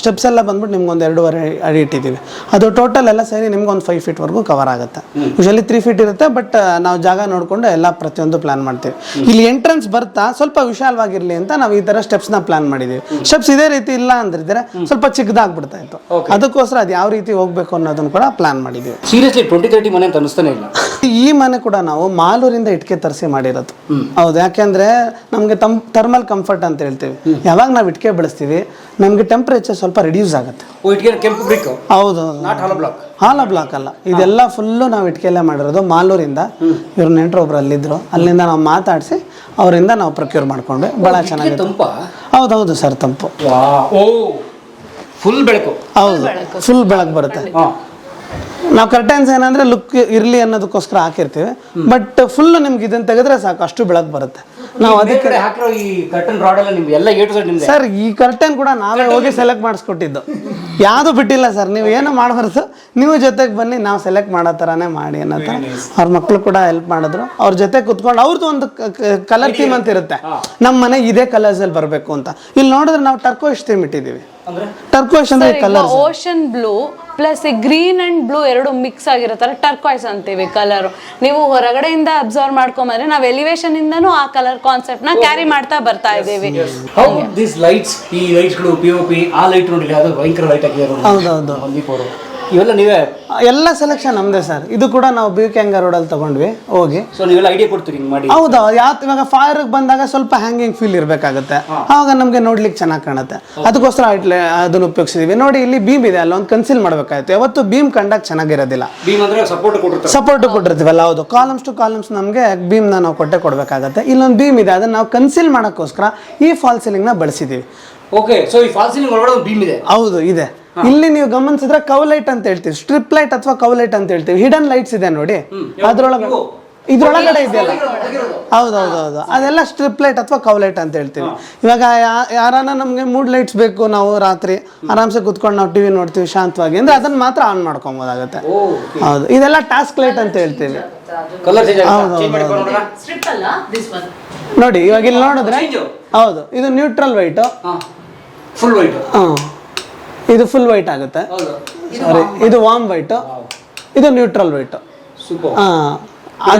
ಸ್ಟೆಪ್ಸ್ ಎಲ್ಲ ಬಂದ್ಬಿಟ್ಟು ನಿಮ್ಗೆ ಒಂದು ಎರಡೂವರೆ ಅಡಿ ಇಟ್ಟಿದ್ದೀವಿ. ಅದು ಟೋಟಲ್ ಎಲ್ಲ ಸೇರಿ ನಿಮ್ಗೆ ಒಂದು ಫೈವ್ ಫೀಟ್ವರೆಗೂ ಕವರ್ ಆಗುತ್ತೆ. ಯೂಶಲಿ ತ್ರೀ ಫೀಟ್ ಇರುತ್ತೆ ಬಟ್ ನಾವು ಜಾಗ ನೋಡಿಕೊಂಡು ಎಲ್ಲ ಪ್ರತಿಯೊಂದು ಪ್ಲಾನ್ ಮಾಡ್ತೀವಿ. ಇಲ್ಲಿ ಎಂಟ್ರೆನ್ಸ್ ಬರ್ತಾ ಸ್ವಲ್ಪ ವಿಶಾಲವಾಗಿರಲಿ ಅಂತ ನಾವು ಈ ಥರ ಸ್ಟೆಪ್ಸ್ನ ಪ್ಲಾನ್ ಮಾಡಿದ್ದೀವಿ. ಸ್ಟೆಪ್ಸ್ ಇದೇ ರೀತಿ ಇಲ್ಲ ಅಂದಿದ್ರೆ ಸ್ವಲ್ಪ ಚಿಕ್ಕದಾಗ್ಬಿಡ್ತಾ ಇತ್ತು. ಅದಕ್ಕೋಸ್ಕರ ಅದು ಯಾವ ರೀತಿ ಹೋಗ್ಬೇಕು ಅನ್ನೋದನ್ನು ಕೂಡ ಪ್ಲಾನ್ ಮಾಡಿದ್ದೀವಿ. ಸೀರಿಯಸ್ಲಿ ಟ್ವೆಂಟಿ ತರ್ಟಿ ಮನೆ ಅಂತ ಅನಿಸ್ತಾನೆ ಇಲ್ಲ. ಈ ಮನೆ ಕೂಡ ನಾವು ಮಾಲೂರಿಂದ ಇಟ್ಕೆ ತರಿಸಿ ಮಾಡಿರೋದು. ಹೌದು ಯಾಕೆಂದ್ರೆ ನಮಗೆ ತಮ್ ಥರ್ಮಲ್ ಕಂಫರ್ಟ್ ಅಂತ ಹೇಳ್ತೀವಿ. ಯಾವಾಗ ನಾವು ಇಟ್ಕೆ ಬೆಳೆಸ್ತೀವಿ ನಮಗೆ ಟೆಂಪ್ರೇಚರ್ ಸ್ವಲ್ಪ ರಿಡ್ಯೂಸ್ ಆಗುತ್ತೆ. ಕೆಂಪು ಬ್ರಿಕ್ ಹೌದು. Not hollow block hollow block ಅಲ್ಲ. ಇದೆಲ್ಲ ಫುಲ್ಲು ನಾವು ಇಟ್ಕೆಲ್ಲೇ ಮಾಡಿರೋದು. ಮಾಲೂರಿಂದ ಇವ್ರ ನೆಂಟರು ಒಬ್ರು ಅಲ್ಲಿದ್ರು. ಅಲ್ಲಿಂದ ನಾವು ಮಾತಾಡಿಸಿ ಅವರಿಂದ ನಾವು ಪ್ರೊಕ್ಯೂರ್ ಮಾಡ್ಕೊಂಡ್ವಿ ಭಾಳ ಚೆನ್ನಾಗಿದೆ ತಂಪ? ಹೌದೌದು ಸರ್ ತಂಪು. ವಾ ಓ ಫುಲ್ ಬೆಳಕು. ಹೌದು. ಫುಲ್ ಬೆಳಕು ಬರುತ್ತೆ. ಹಾ. ನಾವು ಕರ್ಟನ್ಸ್ ಏನಂದ್ರೆ ಲುಕ್ ಇರಲಿ ಅನ್ನೋದಕ್ಕೋಸ್ಕರ ಹಾಕಿರ್ತೀವಿ. ಬಟ್ ಫುಲ್ ನಿಮ್ಗೆ ಇದನ್ನ ತೆಗೆದ್ರೆ ಸಾಕು ಅಷ್ಟು ಬೆಳಕು ಬರುತ್ತೆ. ನಾವು ಅದಕ್ಕೆ ಹಾಕಿರೋ ಈ ಕರ್ಟನ್ ರಾಡ್ ಎಲ್ಲ ನಿಮ್ಗೆ ಎಲ್ಲ ಏಟು ಸೈಡ್ ನಿಮ್ದೆ? ಸರ್ ಈ ಕರ್ಟನ್ ಕೂಡ ನಾವೇ ಹೋಗಿ ಸೆಲೆಕ್ಟ್ ಮಾಡಿಸ್ಕೊಟ್ಟಿದ್ದು. ಯಾವುದು ಬಿಟ್ಟಿಲ್ಲ ಸರ್ ನೀವು ಏನು ಮಾಡಬಾರ್ದು. ನೀವು ಜೊತೆಗೆ ಬನ್ನಿ ನಾವು ಸೆಲೆಕ್ಟ್ ಮಾಡೋ ಥರನೇ ಮಾಡಿ ಅನ್ನೋ ಥರ ಅವ್ರ ಮಕ್ಕಳು ಕೂಡ ಹೆಲ್ಪ್ ಮಾಡಿದ್ರು. ಅವ್ರ ಜೊತೆ ಕುತ್ಕೊಂಡು ಅವ್ರದ್ದು ಒಂದು ಕಲರ್ ಥೀಮ್ ಅಂತ ಇರುತ್ತೆ. ನಮ್ಮ ಮನೆ ಇದೇ ಕಲರ್ಸಲ್ಲಿ ಬರಬೇಕು ಅಂತ. ಇಲ್ಲಿ ನೋಡಿದ್ರೆ ನಾವು ಟರ್ಕೋಶ್ ಥೀಮ್ ಇಟ್ಟಿದ್ದೀವಿ. ಅಂದ್ರೆ? ಟರ್ಕೋಶ್ ಅಂದ್ರೆ colour ocean blue plus green and blue ಎರಡು ಮಿಕ್ಸ್ ಆಗಿರೋ ಥರ ಟರ್ಕಾಯ್ಸ್ ಅಂತೀವಿ ಕಲರ್ ನೀವು ಹೊರಗಡೆಯಿಂದ ಅಬ್ಸರ್ವ್ ಮಾಡ್ಕೊಂಬಂದ್ರೆ ನಾವು ಎಲಿವೇಶನ್ ಇಂದನೂ ಆ ಕಲರ್ ಕಾನ್ಸೆಪ್ಟ್ನ ಕ್ಯಾರಿ ಮಾಡ್ತಾ ಬರ್ತಾ ಇದೀವಿ ಹೌ ದಿಸ್ ಲೈಟ್ಸ್ ಈ ಲೈಟ್ಸ್ಗಳು ಪಿ ಒ ಪಿ ಆ ಲೈಟ್ ನೋಡಿ ಅದು ಭಯಂಕರ ಲೈಟ್ ಆಗಿದೆ. ಹೌದೌದು. ಇವೆಲ್ಲ ನೀವೇ? ಎಲ್ಲ ಸೆಲೆಕ್ಷನ್ ನಮ್ದೇ ಸರ್ ಇದು ಕೂಡ ನಾವು ಬಿ ಕ್ಯಾಂಗ ರೋಡಲ್ಲಿ ತಗೊಂಡ್ವಿ ಹೋಗಿ. ಸೊ ನೀವೆಲ್ಲ ಐಡಿಯಾ ಕೊಡ್ತೀರಿ ಹಿಂಗೆ ಮಾಡಿ? ಹೌದು ಯಾವ ಇವಾಗ ಫೈರ್ ಬಂದಾಗ ಸ್ವಲ್ಪ ಹ್ಯಾಂಗಿಂಗ್ ಫೀಲ್ ಇರಬೇಕಾಗುತ್ತೆ. ಆವಾಗ ನಮಗೆ ನೋಡ್ಲಿಕ್ಕೆ ಚೆನ್ನಾಗಿ ಕಾಣುತ್ತೆ. ಅದಕ್ಕೋಸ್ಕರ ಅದನ್ನು ಉಪಯೋಗಿಸಿದೀವಿ. ನೋಡಿ ಇಲ್ಲಿ ಬೀಮ್ ಇದೆ ಅಲ್ಲ ಒಂದು ಕನ್ಸಿಲ್ ಮಾಡಬೇಕಾಯ್ತು ಯಾವತ್ತು ಬೀಮ್ ಕಂಡಾಗ ಚೆನ್ನಾಗಿರೋದಿಲ್ಲ. ಬೀಮ್ ಅಂದ್ರೆ ಸಪೋರ್ಟ್ ಕೊಟ್ಟಿರ್ತಾರೆ. ಸಪೋರ್ಟ್ ಕೊಟ್ಟಿರ್ತೀವಲ್ಲ ಹೌದು. ಕಾಲಮ್ಸ್ ಟು ಕಾಲಮ್ಸ್ ನಮಗೆ ಬೀಮ್ನ ನಾವು ಕೊಟ್ಟೆ ಕೊಡಬೇಕಾಗತ್ತೆ. ಇಲ್ಲೊಂದು ಬೀಮ್ ಇದೆ ಅದನ್ನ ನಾವು ಕನ್ಸಿಲ್ ಮಾಡೋಕ್ಕೋಸ್ಕರ ಈ ಫಾಲ್ ಸೀಲಿಂಗ್ನ ಬಳಸಿದ್ದೀವಿ ಓಕೆ ಸೊ ಈ ಫಾಲ್ಸಿಲಿಂಗ್ ಒಳಗಡೆ ಒಂದು ಬೀಮ್ ಇದೆ. ಹೌದು ಇದೆ. ಇಲ್ಲಿ ನೀವು ಗಮನಿಸಿದ್ರೆ ಕವ್ ಲೈಟ್ ಅಂತ ಹೇಳ್ತೀವಿ. ಸ್ಟ್ರಿಪ್ ಲೈಟ್ ಅಥವಾ ಕವ್ ಲೈಟ್ ಅಂತ ಹೇಳ್ತೀವಿ. ಹಿಡನ್ ಲೈಟ್ಸ್ ಇದೆ ನೋಡಿ. ಅದ್ರೊಳಗೆ ಇದ್ರೊಳಗಡೆ ಇದೆಯಲ್ಲ? ಹೌದೌದೌದು. ಹೌದು ಹೌದು ಅದೆಲ್ಲ ಸ್ಟ್ರಿಪ್ ಲೈಟ್ ಅಥವಾ ಕವ್ ಲೈಟ್ ಅಂತ ಹೇಳ್ತೀವಿ. ಇವಾಗ ಯಾರಾನ ಯಾರನ್ನ ನಮಗೆ ಮೂಡ್ ಲೈಟ್ಸ್ ಬೇಕು ನಾವು ರಾತ್ರಿ ಆರಾಮ್ಸೆ ಕುತ್ಕೊಂಡು ನಾವು ಟಿವಿ ನೋಡ್ತೀವಿ ಶಾಂತವಾಗಿ. ಅಂದ್ರೆ ಅದನ್ನ ಮಾತ್ರ ಆನ್ ಮಾಡ್ಕೊಬೋದಾಗತ್ತೆ. ಹೌದು. ಇದೆಲ್ಲ ಟಾಸ್ಕ್ ಲೈಟ್ ಅಂತ ಹೇಳ್ತೀವಿ. ನೋಡಿ ಇವಾಗ ಇಲ್ಲಿ ನೋಡಿದ್ರೆ ಹೌದು. ಇದು ನ್ಯೂಟ್ರಲ್ ವೈಟ್ ಫುಲ್ ವೈಟ್ ಹಾಂ. ಇದು ಫುಲ್ ವೈಟ್ ಆಗುತ್ತೆ. ಹೌದು. ಸಾರಿ ಇದು ವಾಮ್ ವೈಟ್ ಇದು ನ್ಯೂಟ್ರಲ್ ವೈಟ್ ಸೂಪರ್ ಹಾಂ.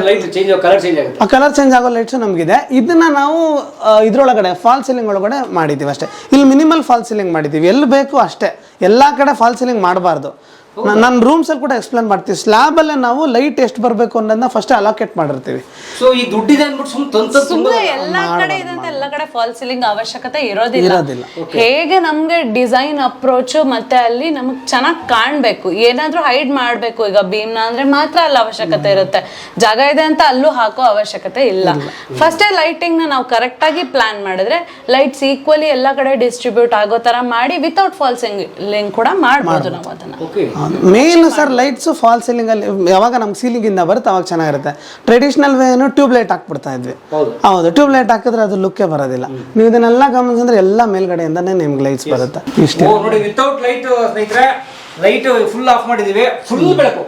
ಲೈಟ್ ಚೇಂಜ್ ಕಲರ್ ಚೇಂಜ್ ಆಗುತ್ತೆ. ಆ ಕಲರ್ ಚೇಂಜ್ ಆಗೋ ಲೈಟ್ಸ್ ನಮಗಿದೆ. ಇದನ್ನ ನಾವು ಇದ್ರೊಳಗಡೆ ಫಾಲ್ ಸೀಲಿಂಗ್ ಒಳಗಡೆ ಮಾಡಿದ್ದೀವಿ ಅಷ್ಟೇ. ಇಲ್ಲಿ ಮಿನಿಮಲ್ ಫಾಲ್ ಸೀಲಿಂಗ್ ಮಾಡಿದ್ದೀವಿ. ಎಲ್ಲಿ ಬೇಕು ಅಷ್ಟೇ. ಎಲ್ಲ ಕಡೆ ಫಾಲ್ ಸೀಲಿಂಗ್ ಮಾಡಬಾರ್ದು. ನನ್ನ ರೂಮ್ಸಲ್ಲಿ ಕೂಡ ಎಕ್ಸ್ಪ್ಲೇನ್ ಮಾಡ್ತೀವಿ. ಸ್ಲ್ಯಾಬಲ್ಲೇ ನಾವು ಲೈಟ್ ಎಷ್ಟು ಬರಬೇಕು ಅನ್ನೋದನ್ನ ಫಸ್ಟ್ ಅಲೋಕೇಟ್ ಮಾಡಿರ್ತೀವಿ. ಸೊ ಈ ದುಡ್ಡಿದೆ ಅಂದ್ಬಿಟ್ಟು ಸುಮ್ಮನೆ ತಂತ ಸುಮ್ಮನೆ ಎಲ್ಲಾ ಕಡೆ ಇದಂತೆ ಎಲ್ಲ ಕಡೆ ಫಾಲ್ ಸೀಲಿಂಗ್ ಅವಶ್ಯಕತೆ ಇರೋದಿಲ್ಲ. ಇರೋದಿಲ್ಲ. ಹೇಗೆ ನಮ್ಗೆ ಡಿಸೈನ್ ಅಪ್ರೋಚ್ ಮತ್ತೆ ಅಲ್ಲಿ ನಮಗ್ ಚೆನ್ನಾಗಿ ಕಾಣ್ಬೇಕು. ಏನಾದ್ರೂ ಹೈಡ್ ಮಾಡ್ಬೇಕು. ಈಗ ಬೀಮ್ನ ನ ಅಂದ್ರೆ ಮಾತ್ರ ಅಲ್ಲಿ ಅವಶ್ಯಕತೆ ಇರುತ್ತೆ. ಜಾಗ ಇದೆ ಅಂತ ಅಲ್ಲೂ ಹಾಕೋ ಅವಶ್ಯಕತೆ ಇಲ್ಲ. ಫಸ್ಟೇ ಲೈಟಿಂಗ್ನ ನಾವು ಕರೆಕ್ಟ್ ಆಗಿ ಪ್ಲಾನ್ ಮಾಡಿದ್ರೆ ಲೈಟ್ಸ್ ಈಕ್ವಲಿ ಎಲ್ಲ ಕಡೆ ಡಿಸ್ಟ್ರಿಬ್ಯೂಟ್ ಆಗೋ ತರ ಮಾಡಿ ವಿತೌಟ್ ಫಾಲ್ಸಿಂಗ್ ಸೀಲಿಂಗ್ ಕೂಡ ಮಾಡ್ಬೋದು ನಾವು ಅದನ್ನ. Okay main sir lights fall ceiling ಅಲ್ಲಿ ಯಾವಾಗ ನಮ್ಗೆ ಸೀಲಿಂಗ್ ಇಂದ ಬರುತ್ತೆ ಅವಾಗ ಚೆನ್ನಾಗಿರುತ್ತೆ. ಟ್ರೆಡಿಷನಲ್ ವೇನು ಟ್ಯೂಬ್ ಲೈಟ್ ಹಾಕ್ಬಿಡ್ತಾ ಇದ್ವಿ. ಹೌದು. ಟ್ಯೂಬ್ ಲೈಟ್ ಹಾಕಿದ್ರೆ ಅದು ಲುಕ್ಕೇ ಬರೋದಿಲ್ಲ. ನೀವು ಇದನ್ನೆಲ್ಲ ಗಮನಿಸಿದ್ರೆ ಎಲ್ಲ ಮೇಲ್ಗಡೆಯಿಂದನೇ ನಿಮ್ಗೆ ಲೈಟ್ಸ್ ಬರುತ್ತೆ. ಇಷ್ಟೇ. Without light without light full off ಮಾಡಿದೀವಿ. ಫುಲ್ ಬೆಳಕು.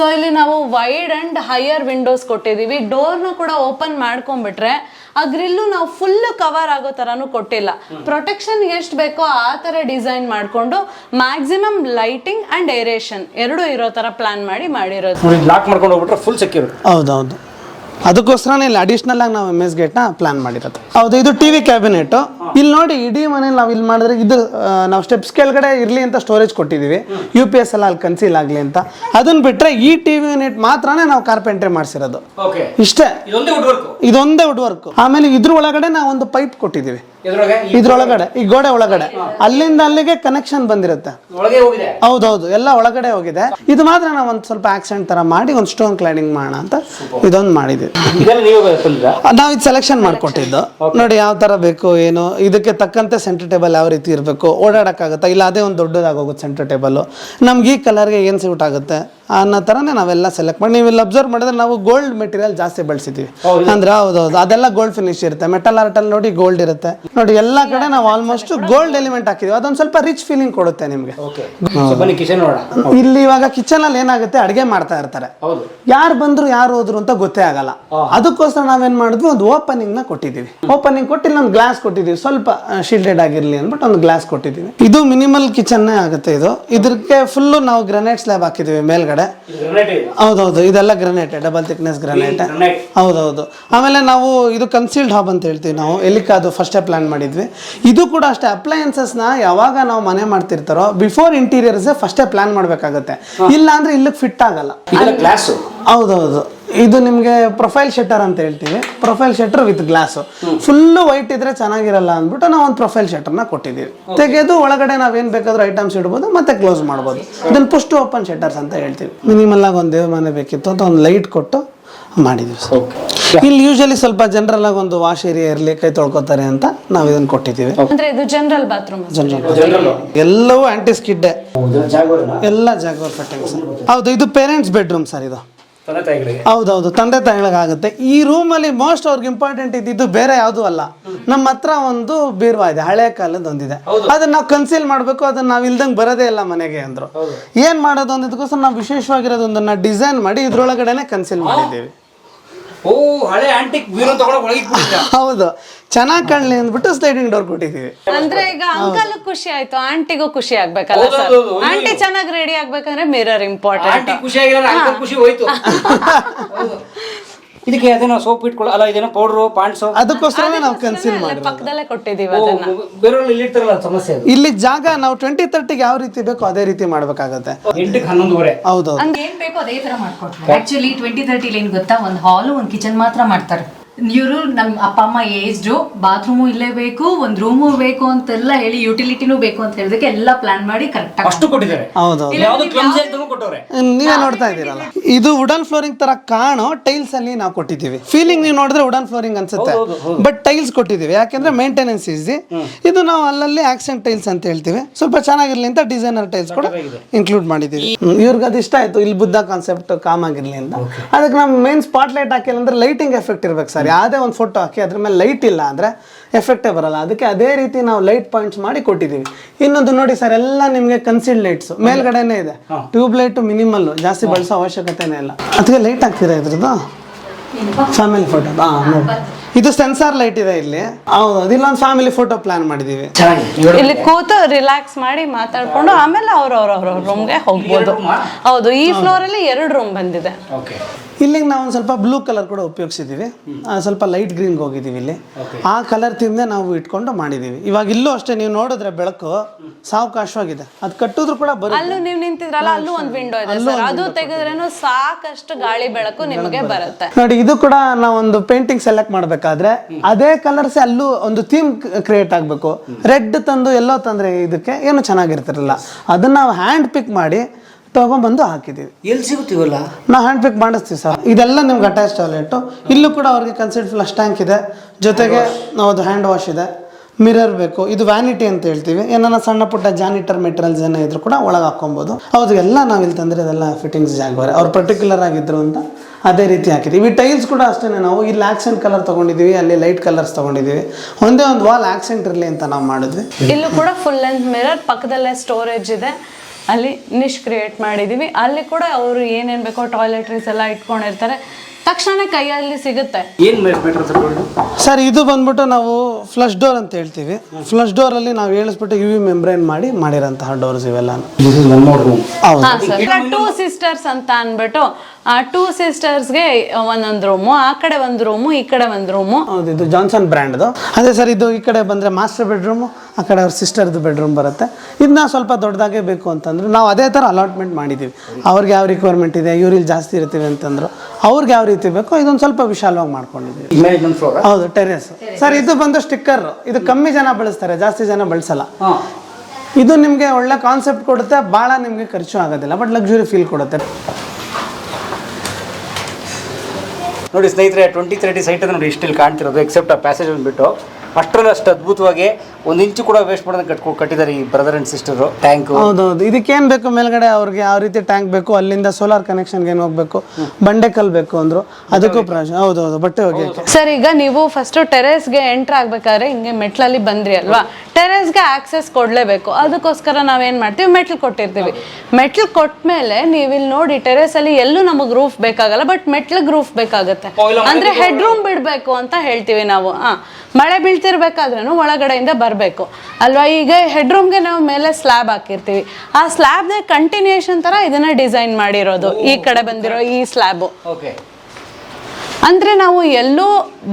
ಸೊ ಇಲ್ಲಿ ನಾವು ವೈಡ್ ಅಂಡ್ ಹೈಯರ್ ವಿಂಡೋಸ್ ಕೊಟ್ಟಿದೀವಿ. ಡೋರ್ನ ಕೂಡ ಓಪನ್ ಮಾಡ್ಕೊಂಡ್ಬಿಟ್ರೆ ಆ ಗ್ರಿಲ್ಲು ನಾವು ಫುಲ್ ಕವರ್ ಆಗೋ ತರನು ಕೊಟ್ಟಿಲ್ಲ. ಪ್ರೊಟೆಕ್ಷನ್ ಎಷ್ಟು ಬೇಕೋ ಆ ತರ ಡಿಸೈನ್ ಮಾಡ್ಕೊಂಡು ಮ್ಯಾಕ್ಸಿಮಮ್ ಲೈಟಿಂಗ್ ಅಂಡ್ ಏರೇಷನ್ ಎರಡು ಇರೋ ತರ ಪ್ಲಾನ್ ಮಾಡಿ ಮಾಡಿರೋದು. ನೋಡಿ ಲಾಕ್ ಮಾಡ್ಕೊಂಡು ಹೋಗ್ಬಿಟ್ರೆ ಫುಲ್ ಸೆಕ್ಯೂರ್ ಹೌದೌದು. ಅದಕ್ಕೋಸ್ಕರನೇ ಇಲ್ಲಿ ಅಡಿಷ್ನಲ್ ಆಗಿ ನಾವು ಎಂ ಎಸ್ ಗೇಟ್ನ ಪ್ಲಾನ್ ಮಾಡಿರೋದು. ಹೌದು ಇದು ಟಿ ವಿ ಕ್ಯಾಬಿನೆಟ್ ಇಲ್ಲಿ ನೋಡಿ ಇಡೀ ಮನೇಲಿ ನಾವು ಇಲ್ಲಿ ಮಾಡಿದ್ರೆ ಇದು ನಾವು ಸ್ಟೆಪ್ಸ್ ಕೆಳಗಡೆ ಇರಲಿ ಅಂತ ಸ್ಟೋರೇಜ್ ಕೊಟ್ಟಿದ್ದೀವಿ ಯು ಪಿ ಎಸ್ ಎಲ್ಲ ಅಲ್ಲಿ ಕನ್ಸೀಲ್ ಆಗಲಿ ಅಂತ. ಅದನ್ನ ಬಿಟ್ಟರೆ ಈ ಟಿ ವಿ ಯೂನಿಟ್ ಮಾತ್ರನೇ ನಾವು ಕಾರ್ಪೆಂಟ್ರಿ ಮಾಡಿಸಿರೋದು. ಇಷ್ಟೇ. ಇದೊಂದೇ ವುಡ್ ವರ್ಕ್ ಆಮೇಲೆ ಇದ್ರ ಒಳಗಡೆ ನಾವು ಒಂದು ಪೈಪ್ ಕೊಟ್ಟಿದ್ದೀವಿ ಇದ್ರೊಳಗಡೆ ಈ ಗೋಡೆ ಒಳಗಡೆ. ಅಲ್ಲಿಂದ ಅಲ್ಲಿಗೆ ಕನೆಕ್ಷನ್ ಬಂದಿರುತ್ತೆ. ಹೌದೌದು ಎಲ್ಲ ಒಳಗಡೆ ಹೋಗಿದೆ. ಇದು ಮಾತ್ರ ನಾವು ಒಂದು ಸ್ವಲ್ಪ ಆಕ್ಸಿಡೆಂಟ್ ತರ ಮಾಡಿ ಒಂದು ಸ್ಟೋನ್ ಕ್ಲೈಡಿಂಗ್ ಮಾಡೋಣ ಅಂತ ಇದೊಂದು ಮಾಡಿದ್ವಿ ನಾವ್ ಇದ್ ಬಂದಿರಾ ನಾವು ಇದು ಸೆಲೆಕ್ಷನ್ ಮಾಡ್ಕೊಟ್ಟಿದ್ದು. ನೋಡಿ ಯಾವ ತರ ಬೇಕು ಏನು ಇದಕ್ಕೆ ತಕ್ಕಂತೆ ಸೆಂಟರ್ ಟೇಬಲ್ ಯಾವ ರೀತಿ ಇರಬೇಕು ಓಡಾಡಕ್ಕಾಗುತ್ತಾ ಇಲ್ಲ ಅದೇ ಒಂದು ದೊಡ್ಡದಾಗಿ ಹೋಗುತ್ತೆ ಸೆಂಟರ್ ಟೇಬಲ್ ನಮ್ಗೆ ಈ ಕಲರ್ಗೆ ಏನ್ ಸೂಟ್ ಆಗುತ್ತೆ? ಅನ್ನೋ ಥರನೇ ನಾವೆಲ್ಲ ಸೆಲೆಕ್ಟ್ ಮಾಡಿ ನೀವು ಇಲ್ಲಿ ಅಬ್ಸರ್ವ್ ಮಾಡಿದ್ರೆ ನಾವು ಗೋಲ್ಡ್ ಮೆಟೀರಿಯಲ್ ಜಾಸ್ತಿ ಬಳಸಿದ್ದೀವಿ. ಅಂದ್ರೆ ಹೌದೌದು ಅದೆಲ್ಲ ಗೋಲ್ಡ್ ಫಿನಿಶ್ ಇರುತ್ತೆ. ಮೆಟಲ್ ಆರ್ಟಲ್ಲಿ ನೋಡಿ ಗೋಲ್ಡ್ ಇರುತ್ತೆ. ನೋಡಿ ಎಲ್ಲ ಕಡೆ ನಾವು ಆಲ್ಮೋಸ್ಟ್ ಗೋಲ್ಡ್ ಎಲಿಮೆಂಟ್ ಹಾಕಿದ್ದೀವಿ. ಅದೊಂದು ಸ್ವಲ್ಪ ರಿಚ್ ಫೀಲಿಂಗ್ ಕೊಡುತ್ತೆ ನಿಮಗೆ. ಇಲ್ಲಿ ಇವಾಗ ಕಿಚನ್ ಅಲ್ಲಿ ಏನಾಗುತ್ತೆ ಅಡುಗೆ ಮಾಡ್ತಾ ಇರ್ತಾರೆ. ಯಾರು ಬಂದ್ರು ಯಾರು ಹೋದ್ರು ಅಂತ ಗೊತ್ತೇ ಆಗಲ್ಲ. ಅದಕ್ಕೋಸ್ಕರ ನಾವೇನ್ ಮಾಡಿದ್ವಿ ಒಂದು ಓಪನಿಂಗ್ನ ಕೊಟ್ಟಿದ್ದೀವಿ. ಓಪನಿಂಗ್ ಕೊಟ್ಟಿಲ್ಲ ಒಂದು ಗ್ಲಾಸ್ ಕೊಟ್ಟಿದ್ದೀವಿ. ಸ್ವಲ್ಪ ಶೀಲ್ಡೆಡ್ ಆಗಿರ್ಲಿ ಅಂದ್ಬಿಟ್ಟು ಒಂದು ಗ್ಲಾಸ್ ಕೊಟ್ಟಿದ್ದೀವಿ. ಇದು ಮಿನಿಮಲ್ ಕಿಚನ್ ಆಗುತ್ತೆ ಇದು. ಇದಕ್ಕೆ ಫುಲ್ಲು ನಾವು ಗ್ರನೈಟ್ ಸ್ಲ್ಯಾಬ್ ಹಾಕಿದ್ದೀವಿ ಮೇಲ್ಗಡೆ. ಇದೆ ಹೌದೌದು ಇದೆಲ್ಲ ಗ್ರನೇಟೆ ಡಬಲ್ ಥಿಕ್ನೆಸ್ ಗ್ರನೇಟ್ ಹೌದೌದು. ಆಮೇಲೆ ನಾವು ಇದು ಕನ್ಸೀಲ್ಡ್ ಹಾಬ್ ಅಂತ ಹೇಳ್ತೀವಿ ನಾವು ಎಲ್ಲಿಕಾದು ಫಸ್ಟೇ ಪ್ಲಾನ್ ಮಾಡಿದ್ವಿ. ಇದು ಕೂಡ ಅಷ್ಟೇ ಅಪ್ಲಯನ್ಸಸ್ನ ಯಾವಾಗ ನಾವು ಮನೆ ಮಾಡ್ತಿರ್ತಾರೋ ಬಿಫೋರ್ ಇಂಟೀರಿಯರ್ಸ್ ಫಸ್ಟೇ ಪ್ಲಾನ್ ಮಾಡಬೇಕಾಗುತ್ತೆ. ಇಲ್ಲ ಅಂದ್ರೆ ಇಲ್ಲಿಗೆ ಫಿಟ್ ಆಗಲ್ಲ. ಹೌದೌದು. ಇದು ನಿಮಗೆ ಪ್ರೊಫೈಲ್ ಶೆಟರ್ ಅಂತ ಹೇಳ್ತೀವಿ. Profile shutter with glass. Full white ಇದ್ರೆ ಚೆನ್ನಾಗಿರಲ್ಲ ಅಂದ್ಬಿಟ್ಟು ನಾವು ಒಂದು ಪ್ರೊಫೈಲ್ ಶೆಟರ್ನ ಕೊಟ್ಟಿದ್ದೀವಿ. ತೆಗೆದು ಒಳಗಡೆ ನಾವೇನು ಬೇಕಾದ್ರೂ ಐಟಮ್ಸ್ ಇಡ್ಬೋದು ಮತ್ತೆ ಕ್ಲೋಸ್ ಮಾಡ್ಬೋದು. ಇದನ್ನ ಪುಸ್ಟ್ ಓಪನ್ ಶೆಟರ್ಸ್ ಅಂತ ಹೇಳ್ತೀವಿ. ಮಿನಿಮಲ್ ಆಗಿ ಒಂದು ಮನೆ ಬೇಕಿತ್ತು ಅಂತ ಒಂದು ಲೈಟ್ ಕೊಟ್ಟು ಮಾಡಿದ್ವಿ ಸರ್. ಓಕೆ. ಇಲ್ಲಿ ಯೂಶಲಿ ಸ್ವಲ್ಪ ಜನರಲ್ ಆಗಿ ಒಂದು ವಾಶ್ ಏರಿಯಾ ಇರಲಿ ಕೈ ತೊಳ್ಕೊತಾರೆ ಅಂತ ನಾವು ಇದನ್ನ ಕೊಟ್ಟಿದ್ದೀವಿ. ಅಂದ್ರೆ ಇದು ಜನರಲ್ ಬಾತ್ರೂಮ್ ಜನರಲ್ ಎಲ್ಲವೂ ಆಂಟಿ ಸ್ಕಿಡ್ಡೆ ಜಾಗವನ್ನ ಎಲ್ಲ ಜಾಗವರ್ ಫಿಟ್ಟಿಂಗ್ಸ್ ಹೌದು ಇದು ಪೇರೆಂಟ್ಸ್ ಬೆಡ್ರೂಮ್ ಸರ್ ಇದು. ಹೌದೌದು ತಂದೆ ತಾಯಿಗಳಿಗಾಗುತ್ತೆ. ಈ ರೂಮಲ್ಲಿ ಮೋಸ್ಟ್ ಅವ್ರಿಗೆ ಇಂಪಾರ್ಟೆಂಟ್ ಇದ್ದಿದ್ದು ಬೇರೆ ಯಾವುದೂ ಅಲ್ಲ. ನಮ್ಮ ಹತ್ರ ಒಂದು ಬೀರ್ವಾ ಇದೆ ಹಳೆ ಕಾಲದ ಒಂದಿದೆ. ಅದನ್ನ ನಾವು ಕನ್ಸೀಲ್ ಮಾಡಬೇಕು ಅದನ್ನ ನಾವು ಇಲ್ದಂಗೆ ಬರೋದೇ ಇಲ್ಲ ಮನೆಗೆ ಅಂದ್ರು. ಏನ್ ಮಾಡೋದು ಅನ್ನೋದಕ್ಕೋಸ್ಕರ ನಾವು ವಿಶೇಷವಾಗಿರೋದೊಂದನ್ನ ಡಿಸೈನ್ ಮಾಡಿ ಇದ್ರೊಳಗಡೆನೆ ಕನ್ಸೀಲ್ ಮಾಡಿದ್ದೀವಿ. ಓ ಹಳೆ ಆಂಟಿಕ್ ಬೀರು ತಗೊಂಡು ಒಳಗೆ ಹೌದು. ಚೆನ್ನಾಗಿ ಕಾಣಲಿ ಅಂದ್ಬಿಟ್ಟು ಸ್ಲೈಡಿಂಗ್ ಡೋರ್ ಕೊಟ್ಟಿದ್ದೀವಿ ಅಂದ್ರೆ ಈಗ ಅಂಕಲ್ ಖುಷಿ ಆಯ್ತು ಆಂಟಿಗೂ ಖುಷಿ ಆಗ್ಬೇಕಲ್ಲ ಹೌದು, ಸರ್? ಹೌದು, ಹೌದು. ಆಂಟಿ ಚೆನ್ನಾಗಿ ರೆಡಿ ಆಗ್ಬೇಕಂದ್ರೆ ಮಿರರ್ ಇಂಪಾರ್ಟೆಂಟ್ ಆಂಟಿ ಖುಷಿ ಆಗಿಲ್ಲ ಅಂಕಲ್ ಖುಷಿ ಹೋಯ್ತು. ಹೌದು. ಇದಕ್ಕೆ ಅದೇನೋ ಸೋಪ್ ಇಟ್ಕೊಳ್ಳೋ ಅಲ್ಲ ಇದೇನೋ ಪೌಡ್ರು ಪಾಂಡ್ಸು ಅದಕ್ಕೋಸ್ಕರ ನಾವು ಕನ್ಸಿಲ್ ಮಾಡಿ ಪಕ್ಕದಲ್ಲೇ ಕೊಟ್ಟಿದೀವಿ ಅದನ್ನ. ಬೇರೆಯವ್ರು ಇಲ್ಲಿ ಇರ್ತಾರಲ್ಲ ಸಮಸ್ಯೆ ಅದು. ಇಲ್ಲಿ ಜಾಗ ನಾವು ಟ್ವೆಂಟಿ ತರ್ಟಿಗೆ ಯಾವ ರೀತಿ ಬೇಕೋ ಅದೇ ರೀತಿ ಮಾಡ್ಬೇಕಾಗತ್ತೆ. ಎಂಟಕ್ಕೆ ಹನ್ನೊಂದುವರೆ. ಹೌದೌದು. ಏನ್ ಬೇಕೋ ಅದೇ ತರ ಮಾಡ್ಕೊಡ್ತಾರೆ ಆಕ್ಚುಲಿ ಟ್ವೆಂಟಿ ತರ್ಟಿಲಿ ಏನ್ ಗೊತ್ತಾ? ಒಂದು ಹಾಲು ಒಂದು ಕಿಚನ್ ಮಾತ್ರ ಮಾಡ್ತಾರೆ. ಇವರು ನಮ್ಮ ಅಪ್ಪ ಅಮ್ಮ ಏಜ್ಡು ಬಾತ್ರೂಮು ಇಲ್ಲೇ ಬೇಕು ಒಂದು ರೂಮು ಬೇಕು ಅಂತೆಲ್ಲ ಹೇಳಿ ಯುಟಿಲಿಟಿನೂ ಬೇಕು ಅಂತ ಹೇಳಿದಕ್ಕೆ ಎಲ್ಲ ಪ್ಲಾನ್ ಮಾಡಿ ಕರೆಕ್ಟ್ ಅಷ್ಟು ಕೊಟ್ಟಿದ್ದಾರೆ. ಹೌದು ಯಾವ್ದು ಕೊಟ್ಟವ್ರೆ. ನೀವೇ ನೋಡ್ತಾ ಇದ್ದೀರಲ್ಲ. ಇದು ವುಡನ್ ಫ್ಲೋರಿಂಗ್ ತರ ಕಾಣೋ ಟೈಲ್ಸ್ ಅಲ್ಲಿ ನಾವು ಕೊಟ್ಟಿದ್ದೀವಿ. ಫೀಲಿಂಗ್ ನೀವು ನೋಡಿದ್ರೆ ವುಡನ್ ಫ್ಲೋರಿಂಗ್ ಅನ್ಸುತ್ತೆ. ಬಟ್ ಟೈಲ್ಸ್ ಕೊಟ್ಟಿದ್ದೀವಿ. ಯಾಕೆಂದ್ರೆ ಮೇಂಟೆನೆನ್ಸ್ ಈಸಿ ಇದು ನಾವು ಅಲ್ಲಲ್ಲಿ ಆಕ್ಸೆಂಟ್ ಟೈಲ್ಸ್ ಅಂತ ಹೇಳ್ತೀವಿ. ಸ್ವಲ್ಪ ಚೆನ್ನಾಗಿರ್ಲಿ ಅಂತ ಡಿಸೈನರ್ ಟೈಲ್ಸ್ ಕೂಡ ಇನ್ಕ್ಲೂಡ್ ಮಾಡಿದ್ದೀವಿ. ಇವ್ರಿಗೆ ಅದು ಇಷ್ಟ ಆಯ್ತು. ಇಲ್ಲಿ ಬುದ್ಧ ಕಾನ್ಸೆಪ್ಟ್ ಕಾಮ್ ಆಗಿರ್ಲಿ ಅಂತ. ಅದಕ್ಕೆ ನಮ್ಮ ಮೇನ್ ಸ್ಪಾಟ್ ಲೈಟ್ ಹಾಕಿಲ್ಲ ಅಂದ್ರೆ ಲೈಟಿಂಗ್ ಎಫೆಕ್ಟ್ ಇರ್ಬೇಕು ಸರ್. ಯಾವುದೇ ಒಂದು ಫೋಟೋ ಹಾಕಿ ಅದ್ರ ಮೇಲೆ ಲೈಟ್ ಇಲ್ಲ ಅಂದರೆ ಎಫೆಕ್ಟೇ ಬರಲ್ಲ. ಅದಕ್ಕೆ ಅದೇ ರೀತಿ ನಾವು ಲೈಟ್ ಪಾಯಿಂಟ್ಸ್ ಮಾಡಿ ಕೊಟ್ಟಿದ್ದೀವಿ. ಇನ್ನೊಂದು ನೋಡಿ ಸರ್ ಎಲ್ಲ ನಿಮಗೆ ಕನ್ಸಿಲ್ಡ್ ಲೈಟ್ಸ್ ಮೇಲ್ಗಡೆನೇ ಇದೆ. ಟ್ಯೂಬ್ ಲೈಟ್ ಮಿನಿಮಲ್ ಜಾಸ್ತಿ ಬಳಸೋ ಅವಶ್ಯಕತೆನೇ ಇಲ್ಲ. ಅದಕ್ಕೆ ಲೈಟ್ ಹಾಕ್ತೀರಾ ಇದ್ರದ್ದು? ಫ್ಯಾಮಿಲಿ ಫೋಟೋ ಇದು ಸೆನ್ಸಾರ್ ಲೈಟ್ ಇದೆ ಇಲ್ಲಿ. ಹೌದು ಇಲ್ಲೊಂದು ಫ್ಯಾಮಿಲಿ ಫೋಟೋ ಪ್ಲಾನ್ ಮಾಡಿದೀವಿ. ಇಲ್ಲಿ ಕೂತು ರಿಲ್ಯಾಕ್ಸ್ ಮಾಡಿ ಮಾತಾಡ್ಕೊಂಡು ಆಮೇಲೆ ಅವ್ರ ಅವ್ರ ಅವ್ರ ರೂಮ್ಗೆ ಹೋಗ್ಬೋದು ಹೌದು ಈ ಫ್ಲೋರ್ ಅಲ್ಲಿ ಎರಡು ರೂಮ್ ಬಂದಿದೆ. ಓಕೆ. ಇಲ್ಲಿಗೆ ನಾವು ಒಂದು ಸ್ವಲ್ಪ ಬ್ಲೂ ಕಲರ್ ಕೂಡ ಉಪಯೋಗಿಸಿದ್ದೀವಿ ಆ, ಸ್ವಲ್ಪ ಲೈಟ್ ಗ್ರೀನ್ಗೆ ಹೋಗಿದ್ದೀವಿ ಇಲ್ಲಿ. ಆ ಕಲರ್ ತಿಂದೆ ನಾವು ಇಟ್ಕೊಂಡು ಮಾಡಿದೀವಿ. ಇವಾಗ ಇಲ್ಲೂ ಅಷ್ಟೇ ನೀವು ನೋಡಿದ್ರೆ ಬೆಳಕು ಸಾವಕಾಶವಾಗಿದೆ. ಅದು ಕಟ್ಟಿದ್ರು ಕೂಡ ಬರುತ್ತೆ. ಅಲ್ಲೂ ನೀವು ನಿಂತಿದ್ರಲ್ಲ ಅಲ್ಲೂ ಒಂದು ವಿಂಡೋ ಇದೆ ಸರ್. ಅದು ತೆಗೆದ್ರೇನು ಸಾಕಷ್ಟು ಗಾಳಿ ಬೆಳಕು ನಿಮಗೆ ಬರುತ್ತೆ. ನೋಡಿ ಇದು ಕೂಡ ನಾವೊಂದು ಒಂದು ಪೇಂಟಿಂಗ್ ಸೆಲೆಕ್ಟ್ ಮಾಡಬೇಕಾದ್ರೆ ಅದೇ ಕಲರ್ಸ್ ಅಲ್ಲೂ ಒಂದು ಥೀಮ್ ಕ್ರಿಯೇಟ್ ಆಗಬೇಕು. ರೆಡ್ ತಂದು ಎಲ್ಲೋ ತಂದ್ರೆ ಇದಕ್ಕೆ ಏನು ಚೆನ್ನಾಗಿರ್ತಿರಲಿಲ್ಲ ಅದನ್ನ ನಾವು ಹ್ಯಾಂಡ್ ಪಿಕ್ ಮಾಡಿ ತಗೊಂಬಂದು ಹಾಕಿದ್ದೀವಿ. ಎಲ್ಲಿ ಸಿಗುತ್ತೀವಲ್ಲ ನಾವು ಹ್ಯಾಂಡ್ ಪಿಕ್ ಮಾಡಿಸ್ತೀವಿ ಸರ್. ಇದೆಲ್ಲ ನಿಮ್ಗೆ ಅಟ್ಯಾಚ್ ಟಾಯ್ಲೆಟು ಇಲ್ಲೂ ಕೂಡ ಅವ್ರಿಗೆ ಕನ್ಸಿಡ್ ಫ್ಲಶ್ ಟ್ಯಾಂಕ್ ಇದೆ. ಜೊತೆಗೆ ಅದು ಹ್ಯಾಂಡ್ ವಾಶ್ ಇದೆ. ಮಿರರ್ ಬೇಕು, ಇದು ವ್ಯಾನಿಟಿ ಅಂತ ಹೇಳ್ತೀವಿ. ಏನಾರ ಸಣ್ಣ ಪುಟ್ಟ ಜಾನಿಟರ್ ಮೆಟೀರಿಯಲ್ಸ್ ಏನೋ ಕೂಡ ಒಳಗೆ ಹಾಕೊಬೋದು ಹೌದು, ಎಲ್ಲ ನಾವು ಇಲ್ಲಿ ತಂದರೆ ಅದೆಲ್ಲ ಫಿಟ್ಟಿಂಗ್ಸ್ ಜಾಗವರೆ ಅವ್ರು ಪರ್ಟಿಕ್ಯುಲರ್ ಆಗಿದ್ರು ಅಂತ ಅದೇ ರೀತಿ ಹಾಕಿದ್ದೀವಿ ಈ ಟೈಲ್ಸ್ ಕೂಡ ಅಷ್ಟೇ ನಾವು. ಇಲ್ಲಿ ಆಕ್ಸೆಂಟ್ ಕಲರ್ ತೊಗೊಂಡಿದ್ದೀವಿ ಅಲ್ಲಿ ಲೈಟ್ ಕಲರ್ಸ್ ತೊಗೊಂಡಿದ್ದೀವಿ ಒಂದೇ ಒಂದು ವಾಲ್ ಆಕ್ಸೆಂಟ್ ಇರಲಿ ಅಂತ ನಾವು ಮಾಡಿದ್ವಿ. ಇಲ್ಲೂ ಕೂಡ ಫುಲ್ ಲೆಂತ್ ಮಿರರ್ ಪಕ್ಕದಲ್ಲೇ ಸ್ಟೋರೇಜ್ ಇದೆ. ಅಲ್ಲಿ ನಿಶ್ ಕ್ರಿಯೇಟ್ ಮಾಡಿದ್ದೀವಿ ಅಲ್ಲಿ ಕೂಡ ಅವರು ಏನೇನು ಬೇಕೋ ಟಾಯ್ಲೆಟ್ರೀಸ್ ಎಲ್ಲ ಇಟ್ಕೊಂಡಿರ್ತಾರೆ. ತಕ್ಷಣ ಕೈಯಲ್ಲಿ ಸಿಗುತ್ತೆ. ಏನು ಮೆಟ್ರ್ ಸರ್ ಸರ್ ಇದು ಬಂದ್ಬಿಟ್ಟು ನಾವು ಫ್ಲಶ್ ಡೋರ್ ಅಂತ ಹೇಳ್ತೀವಿ. ಫ್ಲಶ್ ಡೋರ್ ಅಲ್ಲಿ ನಾವು ಹೇಳಿಸ್ಬಿಟ್ಟು ಯು ವಿ ಮೆಂಬ್ರೇನ್ ಮಾಡಿ ಮಾಡಿರೋಂತಹ ಡೋರ್ಸ್ ಇವೆಲ್ಲ. ಹೌದು. ಟೂ ಸಿಸ್ಟರ್ಸ್ ಅಂತ ಅಂದ್ಬಿಟ್ಟು ಆ ಟೂ ಸಿಸ್ಟರ್ಸ್ಗೆ ಒಂದೊಂದು ರೂಮು ಆ ಕಡೆ ಒಂದು ರೂಮು ಈ ಕಡೆ ಒಂದು ರೂಮು ಹೌದು ಇದು ಜಾನ್ಸನ್ ಬ್ರ್ಯಾಂಡ್ದು ಅದೇ ಸರ್ ಇದು ಈ ಕಡೆ ಬಂದರೆ ಮಾಸ್ಟರ್ ಬೆಡ್ರೂಮು ಆ ಕಡೆ ಅವ್ರ ಸಿಸ್ಟರ್ದು ಬೆಡ್ರೂಮ್ ಬರುತ್ತೆ. ಇದನ್ನ ಸ್ವಲ್ಪ ದೊಡ್ಡದಾಗೆ ಬೇಕು ಅಂತಂದ್ರೆ. ನಾವು ಅದೇ ಥರ ಅಲಾಟ್ಮೆಂಟ್ ಮಾಡಿದ್ದೀವಿ ಅವ್ರಿಗೆ ಯಾವ ರಿಕ್ವೈರ್ಮೆಂಟ್ ಇದೆ ಇವ್ರಲ್ಲಿ ಜಾಸ್ತಿ ಇರ್ತೀವಿ ಅಂತಂದ್ರು. ಅವ್ರಿಗೆ ಯಾವ ರೀತಿ ಬೇಕೋ ಇದೊಂದು ಸ್ವಲ್ಪ ವಿಶಾಲವಾಗಿ ಮಾಡ್ಕೊಂಡಿದ್ದೀವಿ ಹೌದು ಟೆರೆಸ್ ಸರ್ ಇದು ಬಂದು ಸ್ಟಿಕ್ಕರ್ ಇದು ಕಮ್ಮಿ ಜನ ಬಳಸ್ತಾರೆ ಜಾಸ್ತಿ ಜನ ಬಳಸಲ್ಲ. ಇದು ನಿಮಗೆ ಒಳ್ಳೆ ಕಾನ್ಸೆಪ್ಟ್ ಕೊಡುತ್ತೆ ಭಾಳ ನಿಮಗೆ ಖರ್ಚು ಆಗೋದಿಲ್ಲ ಬಟ್ ಲಕ್ಸುರಿ ಫೀಲ್ ಕೊಡುತ್ತೆ. ನೋಡಿ ಸ್ನೇಹಿತರೆ ಟ್ವೆಂಟಿ ತರ್ಟಿ ಸೈಟ್ ನೋಡಿ ಇಷ್ಟಿಲ್ಲಿ ಕಾಣ್ತಿರೋದು ಎಕ್ಸೆಪ್ಟ್ ಆ ಪ್ಯಾಸೇಜ್ ಬಂದ್ಬಿಟ್ಟು ಅಷ್ಟರಲ್ಲಿ ಅಷ್ಟು ಅದ್ಭುತವಾಗಿ ಒಂದು ಇಂಚು ಕೂಡ ವೇಸ್ಟ್ ಮಾಡೋದನ್ನ ಕಟ್ಕೊ ಕಟ್ಟಿದ್ದಾರೆ ಈ ಬ್ರದರ್ ಅಂಡ್ ಸಿಸ್ಟರು ಟ್ಯಾಂಕ್ ಹೌದೌದು. ಇದಕ್ಕೇನು ಬೇಕು ಮೇಲ್ಗಡೆ ಅವ್ರಿಗೆ ಯಾವ ರೀತಿ ಟ್ಯಾಂಕ್ ಬೇಕು ಅಲ್ಲಿಂದ ಸೋಲಾರ್ ಕನೆಕ್ಷನ್ ಏನು ಹೋಗ್ಬೇಕು? ಬಂಡೆಕಲ್ ಬೇಕು ಅಂದ್ರು. ಅದಕ್ಕೂ ಪ್ರಾಶ್ ಹೌದೌದು ಬಟ್ಟೆ ಹೋಗಿ ಸರ್ ಈಗ ನೀವು ಫಸ್ಟ್ ಟೆರೇಸ್ಗೆ ಎಂಟ್ರ್ ಆಗ್ಬೇಕಾದ್ರೆ ಹಿಂಗೆ ಮೆಟ್ಲಲ್ಲಿ ಬಂದ್ರಿ ಅಲ್ವಾ? ಟೆರೇಸ್ಗೆ ಆಕ್ಸೆಸ್ ಕೊಡ್ಲೇಬೇಕು. ಅದಕ್ಕೋಸ್ಕರ ನಾವೇನು ಮಾಡ್ತೀವಿ? ಮೆಟ್ಲು ಕೊಟ್ಟಿರ್ತೀವಿ. ಮೆಟ್ಲು ಕೊಟ್ಮೇಲೆ ನೀವು ಇಲ್ಲಿ ನೋಡಿ ಟೆರೇಸಲ್ಲಿ ಎಲ್ಲೂ ನಮಗೆ ರೂಫ್ ಬೇಕಾಗಲ್ಲ ಬಟ್ ಮೆಟ್ಲಿಗೆ ರೂಫ್ ಬೇಕಾಗುತ್ತೆ. ಅಂದ್ರೆ ಹೆಡ್ ರೂಮ್ ಬಿಡಬೇಕು ಅಂತ ಹೇಳ್ತೀವಿ ನಾವು. ಆ ಮಳೆ ಬೀಳ್ತಿರ್ಬೇಕಾದ್ರೂ ಒಳಗಡೆಯಿಂದ ಬರಬೇಕು. ಅಲ್ವಾ? ಈಗ ಹೆಡ್ ರೂಮ್ಗೆ ನಾವು ಮೇಲೆ ಸ್ಲ್ಯಾಬ್ ಹಾಕಿರ್ತೀವಿ. ಆ ಸ್ಲ್ಯಾಬ್ದೇ ಕಂಟಿನ್ಯೂಷನ್ ಥರ ಇದನ್ನ ಡಿಸೈನ್ ಮಾಡಿರೋದು. ಈ ಕಡೆ ಬಂದಿರೋ ಈ ಸ್ಲ್ಯಾಬು ಓಕೆ ಅಂದ್ರೆ ನಾವು ಎಲ್ಲೂ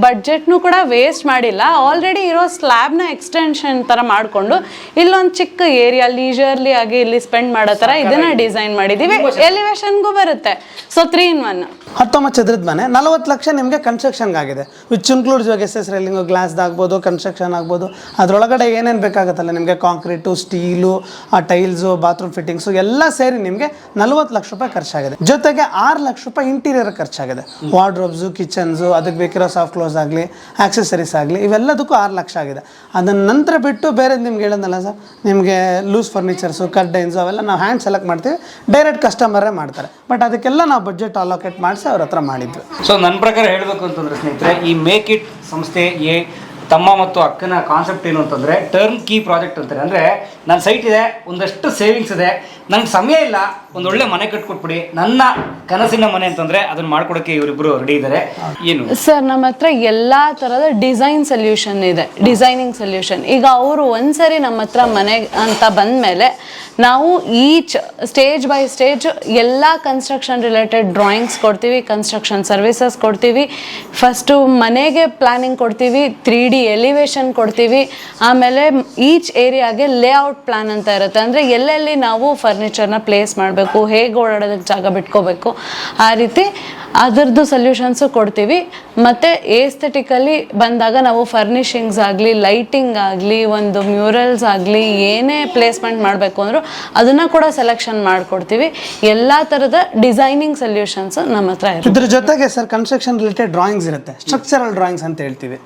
ಬಡ್ಜೆಟ್ನು ಕೂಡ ವೇಸ್ಟ್ ಮಾಡಿಲ್ಲ. ಆಲ್ರೆಡಿ ಇರೋ ಸ್ಲ್ಯಾಬ್ನ ಎಕ್ಸ್ಟೆನ್ಷನ್ ಥರ ಮಾಡಿಕೊಂಡು ಇಲ್ಲೊಂದು ಚಿಕ್ಕ ಏರಿಯಾ ಲೀಜರ್ಲಿ ಆಗಿ ಇಲ್ಲಿ ಸ್ಪೆಂಡ್ ಮಾಡೋ ಥರ ಇದನ್ನ ಡಿಸೈನ್ ಮಾಡಿದ್ದೀವಿ ಎಲಿವೇಶನ್ಗೂ ಬರುತ್ತೆ. ಸೊ ತ್ರೀ ಇನ್ ಒನ್ ಹತ್ತೊಂಬತ್ತು ಚದ್ರದ ಮನೆ ನಲವತ್ತು ಲಕ್ಷ ನಿಮಗೆ ಕನ್ಸ್ಟ್ರಕ್ಷನ್ಗೆ ಆಗಿದೆ. ವಿಚ್ ಇನ್ಕ್ಲೂಡ್ಸ್ ಇವಾಗ ಎಸ್ ಎಸ್ ರೈಲಿಂಗ್ ಗ್ಲಾಸ್ ಆಗ್ಬೋದು ಕನ್ಸ್ಟ್ರಕ್ಷನ್ ಆಗ್ಬೋದು. ಅದರೊಳಗಡೆ ಏನೇನು ಬೇಕಾಗುತ್ತಲ್ಲ ನಿಮಗೆ? ಕಾಂಕ್ರೀಟು ಸ್ಟೀಲು ಆ ಟೈಲ್ಸು ಬಾತ್ರೂಮ್ ಫಿಟ್ಟಿಂಗ್ಸು ಎಲ್ಲ ಸೇರಿ ನಿಮಗೆ ನಲವತ್ತು ಲಕ್ಷ ರೂಪಾಯಿ ಖರ್ಚಾಗಿದೆ. ಜೊತೆಗೆ ಆರು ಲಕ್ಷ ರೂಪಾಯಿ ಇಂಟೀರಿಯರ್ ಖರ್ಚಾಗಿದೆ. ವಾರ್ಡ್ರೋಬ್ಸು ಕಿಚನ್ಸು, ಅದಕ್ಕೆ ಬೇಕಿರೋ ಸಾಫ್ಟ್ ಕ್ಲೋಸ್ ಆಗಲಿ ಆಕ್ಸೆಸರೀಸ್ ಆಗಲಿ, ಇವೆಲ್ಲದಕ್ಕೂ ಆರು ಲಕ್ಷ ಆಗಿದೆ. ಅದನ್ನ ನಂತರ ಬಿಟ್ಟು ಬೇರೆ ನಿಮ್ಗೆ ಹೇಳೋದಲ್ಲ ಸರ್, ನಿಮಗೆ ಲೂಸ್ ಫರ್ನಿಚರ್ಸು ಕಡ್ಡೈನ್ಸು ಅವೆಲ್ಲ ನಾವು ಹ್ಯಾಂಡ್ ಸೆಲೆಕ್ಟ್ ಮಾಡ್ತೀವಿ ಡೈರೆಕ್ಟ್ ಕಸ್ಟಮರೇ ಮಾಡ್ತಾರೆ. ಬಟ್ ಅದಕ್ಕೆಲ್ಲ ನಾವು ಬಜೆಟ್ ಅಲೋಕೇಟ್ ಮಾಡಿಸಿ ಅವ್ರ ಹತ್ರ ಮಾಡಿದ್ವಿ. ಸೊ ನನ್ನ ಪ್ರಕಾರ ಹೇಳಬೇಕು ಅಂತಂದ್ರೆ ಸ್ನೇಹಿತರೆ, ಈ ಮೇಕ್ ಇಟ್ ಸಂಸ್ಥೆ ಎ ತಮ್ಮ ಮತ್ತು ಅಕ್ಕನ ಕಾನ್ಸೆಪ್ಟ್ ಏನು ಅಂತಂದರೆ ಟರ್ನ್ ಕೀ ಪ್ರಾಜೆಕ್ಟ್ ಅಂತಾರೆ. ಅಂದರೆ ನನ್ನ ಸೈಟ್ ಇದೆ, ಒಂದಷ್ಟು ಸೇವಿಂಗ್ಸ್ ಇದೆ ನಂಗೆ ಸಮಯ ಇಲ್ಲ, ಒಂದು ಒಳ್ಳೆ ಮನೆ ಕಟ್ಕೊಟ್ಬಿಡಿ. ನನ್ನ ಕನಸಿನ ಮನೆ ಅಂತಂದ್ರೆ ಅದನ್ನ ಮಾಡ್ಕೊಡಕ್ಕೆ ಇವರಿಬ್ರು ರೆಡಿ ಇದ್ದಾರೆ ಏನು? ಸರ್, ನಮ್ಮ ಹತ್ರ ಎಲ್ಲಾ ತರದ ಡಿಸೈನ್ ಸೊಲ್ಯೂಷನ್ ಇದೆ. Designing solution. ಈಗ ಅವರು ಒಂದ್ಸರಿ ನಮ್ಮ ಹತ್ರ ಮನೆ ಅಂತ ಬಂದಮೇಲೆ ನಾವು ಈಚ್ ಸ್ಟೇಜ್ ಬೈ ಸ್ಟೇಜ್ ಎಲ್ಲ ಕನ್ಸ್ಟ್ರಕ್ಷನ್ ರಿಲೇಟೆಡ್ ಡ್ರಾಯಿಂಗ್ಸ್ ಕೊಡ್ತೀವಿ, ಕನ್ಸ್ಟ್ರಕ್ಷನ್ ಸರ್ವಿಸಸ್ ಕೊಡ್ತೀವಿ. ಫಸ್ಟು ಮನೆಗೆ ಪ್ಲಾನಿಂಗ್ ಕೊಡ್ತೀವಿ ತ್ರೀ ಡಿ ಎಲಿವೇಶನ್ ಕೊಡ್ತೀವಿ. ಆಮೇಲೆ ಈಚ್ ಏರಿಯಾಗೆ ಲೇಔಟ್ ಪ್ಲಾನ್ ಅಂತ ಇರುತ್ತೆ. ಅಂದರೆ ಎಲ್ಲೆಲ್ಲಿ ನಾವು ಫರ್ನಿಚರ್ನ ಪ್ಲೇಸ್ ಮಾಡಬೇಕು ಹೇಗೆ ಓಡಾಡೋದಕ್ಕೆ ಜಾಗ ಬಿಟ್ಕೋಬೇಕು ಆ ರೀತಿ ಅದರದ್ದು ಸೊಲ್ಯೂಷನ್ಸು ಕೊಡ್ತೀವಿ. ಮತ್ತು ಏಸ್ಥೆಟಿಕಲಿ ಬಂದಾಗ ನಾವು ಫರ್ನಿಷಿಂಗ್ಸ್ ಆಗಲಿ ಲೈಟಿಂಗ್ ಆಗಲಿ ಒಂದು ಮ್ಯೂರಲ್ಸ್ ಆಗಲಿ ಏನೇ ಪ್ಲೇಸ್ಮೆಂಟ್ ಮಾಡಬೇಕು ಅಂದರೂ ಅದನ್ನು ಕೂಡ ಸೆಲೆಕ್ಷನ್ ಮಾಡಿಕೊಡ್ತೀವಿ. ಎಲ್ಲ ಥರದ ಡಿಸೈನಿಂಗ್ ಸೊಲ್ಯೂಷನ್ಸ್ ನಮ್ಮ ಹತ್ರ ಇರುತ್ತೆ. ಇದ್ರ ಜೊತೆಗೆ ಸರ್ ಕನ್ಸ್ಟ್ರಕ್ಷನ್ ರಿಲೇಟೆಡ್ ಡ್ರಾಯಿಂಗ್ಸ್ ಇರುತ್ತೆ. ಸ್ಟ್ರಕ್ಚರಲ್ ಡ್ರಾಯಿಂಗ್ಸ್ ಅಂತ ಹೇಳ್ತೀವಿ.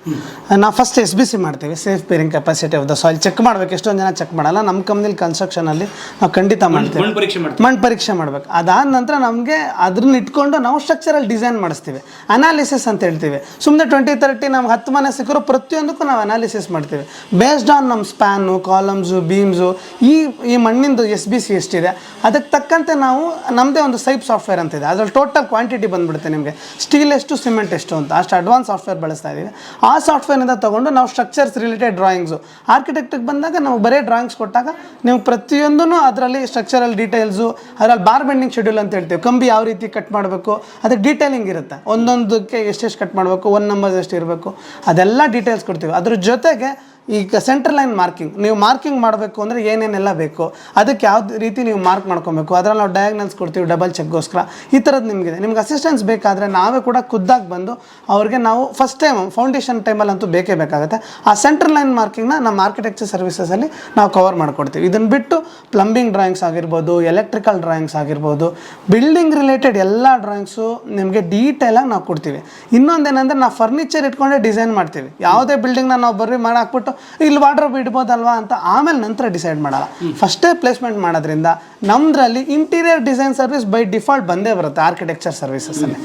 ನಾವು ಫಸ್ಟ್ ಎಸ್ ಬಿ ಸಿ ಮಾಡ್ತೀವಿ. Safe bearing capacity of the soil check ಮಾಡಬೇಕು. ಎಷ್ಟೊಂದು ಜನ ಚೆಕ್ ಮಾಡಲ್ಲ. ನಮ್ಮ ಕಂಪ್ನಿಲಿ ಕನ್ಸ್ಟ್ರಕ್ಷನಲ್ಲಿ ನಾವು ಖಂಡಿತ ಮಾಡ್ತೀವಿ. ಪರೀಕ್ಷೆ ಮಣ್ಣು ಪರೀಕ್ಷೆ ಮಾಡ್ಬೇಕು. ಅದಾದ ನಂತರ ನಮಗೆ ಅದನ್ನ ಇಟ್ಕೊಂಡು ನಾವು ಸ್ಟ್ರಕ್ಚರಲ್ ಡಿಸೈನ್ ಮಾಡಿಸ್ತೀವಿ. ಅನಾಲಿಸಿಸ್ ಅಂತ ಹೇಳ್ತೀವಿ. ಸುಮ್ಮನೆ ಟ್ವೆಂಟಿ ತರ್ಟಿ ನಮ್ಗೆ ಹತ್ತು ಮನೆ ಸಿಕ್ಕರು ಪ್ರತಿಯೊಂದಕ್ಕೂ ನಾವು ಅನಾಲಿಸಿಸ್ ಮಾಡ್ತೀವಿ. ಬೇಸ್ಡ್ ಆನ್ ನಮ್ಮ ಸ್ಪ್ಯಾನು ಕಾಲಮ್ಸು ಬೀಮ್ಸು ಈ ಈ ಮಣ್ಣಿಂದು ಎಸ್ ಬಿ ಸಿ ಎಷ್ಟಿದೆ ಅದಕ್ಕೆ ತಕ್ಕಂತೆ ನಾವು ನಮ್ಮದೇ ಒಂದು ಸೈಪ್ ಸಾಫ್ಟ್ವೇರ್ ಅಂತ ಇದೆ. ಅದ್ರಲ್ಲಿ ಟೋಟಲ್ ಕ್ವಾಂಟಿಟಿ ಬಂದ್ಬಿಡುತ್ತೆ ನಿಮಗೆ. ಸ್ಟೀಲ್ ಎಷ್ಟು ಸಿಮೆಂಟ್ ಎಷ್ಟು ಅಂತ. ಅಷ್ಟು ಅಡ್ವಾನ್ಸ್ ಸಾಫ್ಟ್ವೇರ್ ಬಳಸ್ತಾ ಇದ್ದೀವಿ ಆ ಸಾಫ್ಟ್ವೇರ್ನಿಂದ ತೊಗೊಂಡು ನಾವು ಸ್ಟ್ರಕ್ಚರ್ಸ್ ರಿಲೇಟೆಡ್ ಡ್ರಾಯಿಂಗ್ಸು ಆರ್ಕಿಟೆಕ್ಟಿಗೆ ಬಂದಾಗ ನಾವು ಬರೀ ಡ್ರಾಯಿಂಗ್ಸ್ ಕೊಟ್ಟಾಗ ನೀವು ಪ್ರತಿಯೊಂದೂ ಅದರಲ್ಲಿ ಸ್ಟ್ರಕ್ಚರಲ್ ಡೀಟೇಲ್ಸು ಅದರಲ್ಲಿ ಬಾರ್ ಬೆಂಡಿಂಗ್ ಶೆಡ್ಯೂಲ್ ಅಂತ ಹೇಳ್ತೀವಿ. ಕಂಬಿ ಯಾವ ರೀತಿ ಕಟ್ ಮಾಡಬೇಕು, ಅದಕ್ಕೆ ಡೀಟೇಲಿಂಗ್ ಇರುತ್ತೆ. ಒಂದೊಂದಕ್ಕೆ ಎಷ್ಟೆಷ್ಟು ಕಟ್ ಮಾಡಬೇಕು ಒನ್ ನಂಬರ್ಸ್ ಎಷ್ಟು ಇರಬೇಕು. ಅದೆಲ್ಲ ಡೀಟೇಲ್ಸ್ ಕೊಡ್ತೀವಿ. ಅದ್ರ ಜೊತೆಗೆ ಈಗ ಸೆಂಟ್ರ್ ಲೈನ್ ಮಾರ್ಕಿಂಗ್ ನೀವು ಮಾರ್ಕಿಂಗ್ ಮಾಡಬೇಕು ಅಂದರೆ ಏನೇನೆಲ್ಲ ಬೇಕು? ಅದಕ್ಕೆ ಯಾವ ರೀತಿ ನೀವು ಮಾರ್ಕ್ ಮಾಡ್ಕೊಬೇಕು? ಅದರಲ್ಲಿ ನಾವು ಡಯಾಗ್ನಲ್ಸ್ ಕೊಡ್ತೀವಿ ಡಬಲ್ ಚೆಕ್ಗೋಸ್ಕರ ಈ ಥರದ್ದು ನಿಮಗಿದೆ. ನಿಮ್ಗೆ ಅಸಿಸ್ಟೆನ್ಸ್ ಬೇಕಾದರೆ ನಾವೇ ಕೂಡ ಖುದ್ದಾಗಿ ಬಂದು ಅವ್ರಿಗೆ ನಾವು ಫಸ್ಟ್ ಟೈಮ್ ಫೌಂಡೇಶನ್ ಟೈಮಲ್ಲಂತೂ ಬೇಕೇ ಬೇಕಾಗುತ್ತೆ. ಆ ಸೆಂಟ್ರ್ ಲೈನ್ ಮಾರ್ಕಿಂಗ್ನ ನಮ್ಮ ಆರ್ಕಿಟೆಕ್ಚರ್ ಸರ್ವಿಸಸಲ್ಲಿ ನಾವು ಕವರ್ ಮಾಡಿಕೊಡ್ತೀವಿ. ಇದನ್ನು ಬಿಟ್ಟು ಪ್ಲಂಬಿಂಗ್ ಡ್ರಾಯಿಂಗ್ಸ್ ಆಗಿರ್ಬೋದು ಎಲೆಕ್ಟ್ರಿಕಲ್ ಡ್ರಾಯಿಂಗ್ಸ್ ಆಗಿರ್ಬೋದು ಬಿಲ್ಡಿಂಗ್ ರಿಲೇಟೆಡ್ ಎಲ್ಲ ಡ್ರಾಯಿಂಗ್ಸು ನಿಮಗೆ ಡೀಟೇಲಾಗಿ ನಾವು ಕೊಡ್ತೀವಿ. ಇನ್ನೊಂದೇನೆಂದರೆ ನಾವು ಫರ್ನಿಚರ್ ಇಟ್ಕೊಂಡೇ ಡಿಸೈನ್ ಮಾಡ್ತೀವಿ. ಯಾವುದೇ ಬಿಲ್ಡಿಂಗ್ನ ನಾವು ಬರ್ರಿ ಮಾಡಿ ಹಾಕ್ಬಿಟ್ಟು ಇಲ್ಲಿ ವಾರ್ಡ್ರೋಬ್ ಇಡ್ಬೋದಲ್ವಾ ಅಂತ ಆಮೇಲೆ ನಂತರ ಡಿಸೈಡ್ ಮಾಡಲ್ಲ. ಫಸ್ಟೇ ಪ್ಲೇಸ್ಮೆಂಟ್ ಮಾಡೋದ್ರಿಂದ ನಮ್ಮದ್ರಲ್ಲಿ interior design service by default ಬಂದೇ ಬರುತ್ತೆ ಆರ್ಕಿಟೆಕ್ಚರ್ ಸರ್ವಿಸಸ್ಸಲ್ಲಿ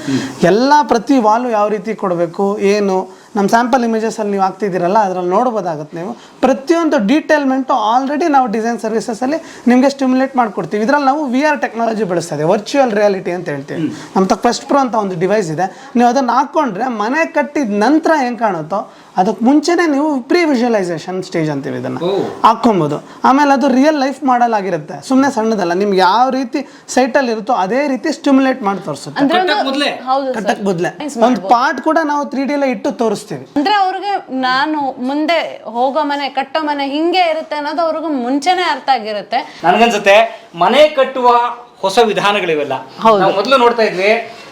ಎಲ್ಲ ಪ್ರತಿ ವಾಲು ಯಾವ ರೀತಿ ಕೊಡಬೇಕು ಏನು ನಮ್ಮ ಸ್ಯಾಂಪಲ್ ಇಮೇಜಸಲ್ಲಿ ನೀವು ಆಗ್ತಿದ್ದೀರಲ್ಲ ಅದರಲ್ಲಿ ನೋಡ್ಬೋದಾಗುತ್ತೆ ನೀವು. ಪ್ರತಿಯೊಂದು ಡೀಟೇಲ್ಮೆಂಟು ಆಲ್ರೆಡಿ ನಾವು ಡಿಸೈನ್ ಸರ್ವಿಸಸಲ್ಲಿ ನಿಮಗೆ ಸ್ಟಿಮ್ಯುಲೇಟ್ ಮಾಡಿಕೊಡ್ತೀವಿ. ಇದರಲ್ಲಿ ನಾವು ವಿ ಆರ್ ಟೆಕ್ನಾಲಜಿ ಬಳಸ್ತದೆ ವರ್ಚುವಲ್ ರಿಯಾಲಿಟಿ ಅಂತ ಹೇಳ್ತೀವಿ. ನಮ್ಮ ತಕ್ಕ ಫಸ್ಟ್ ಪ್ರೋ ಅಂತ ಒಂದು ಡಿವೈಸ್ ಇದೆ. ನೀವು ಅದನ್ನು ಹಾಕ್ಕೊಂಡ್ರೆ ಮನೆ ಕಟ್ಟಿದ ನಂತರ ಹೆಂಗೆ ಕಾಣುತ್ತೋ ಅದಕ್ಕೆ ಮುಂಚೆನೇ ನೀವು ಪ್ರೀ ವಿಜುವಲೈಸೇಷನ್ ಸ್ಟೇಜ್ ಅಂತೀವಿ ಇದನ್ನು. ಹಾಕ್ಕೊಬೋದು. ಆಮೇಲೆ ಅದು ರಿಯಲ್ ಲೈಫ್ ಮಾಡಲ್ ಆಗಿರುತ್ತೆ. ಸುಮ್ಮನೆ ಸಣ್ಣದಲ್ಲ ನಿಮ್ಗೆ ಯಾವ ರೀತಿ ಸೈಟಲ್ಲಿ ಇರುತ್ತೋ ಅದೇ ರೀತಿ ಸ್ಟಿಮ್ಯುಲೇಟ್ ಮಾಡಿ ತೋರಿಸುತ್ತೆ. ಕಟ್ಟಕ್ಕೆ ಕಟ್ಟಕ್ ಬದಲೆ ಒಂದು ಪಾರ್ಟ್ ಕೂಡ ನಾವು ತ್ರೀ ಡಿ ಎಲ್ಲ ಇಟ್ಟು ತೋರಿಸ್ತೀವಿ. ಅಂದ್ರೆ ಅವ್ರಿಗೆ ನಾನು ಮುಂದೆ ಹೋಗೋ ಮನೆ ಕಟ್ಟೋ ಮನೆ ಹಿಂಗೆ ಇರುತ್ತೆ ಅನ್ನೋದು ಅವ್ರಿಗೂ ಮುಂಚೆನೆ ಅರ್ಥ ಆಗಿರುತ್ತೆ. ನನಗನ್ಸುತ್ತೆ ಮನೆ ಕಟ್ಟುವ ಹೊಸ ವಿಧಾನಗಳಿವೆಲ್ಲ. ನಾವು ಮೊದಲು ನೋಡ್ತಾ ಇದ್ವಿ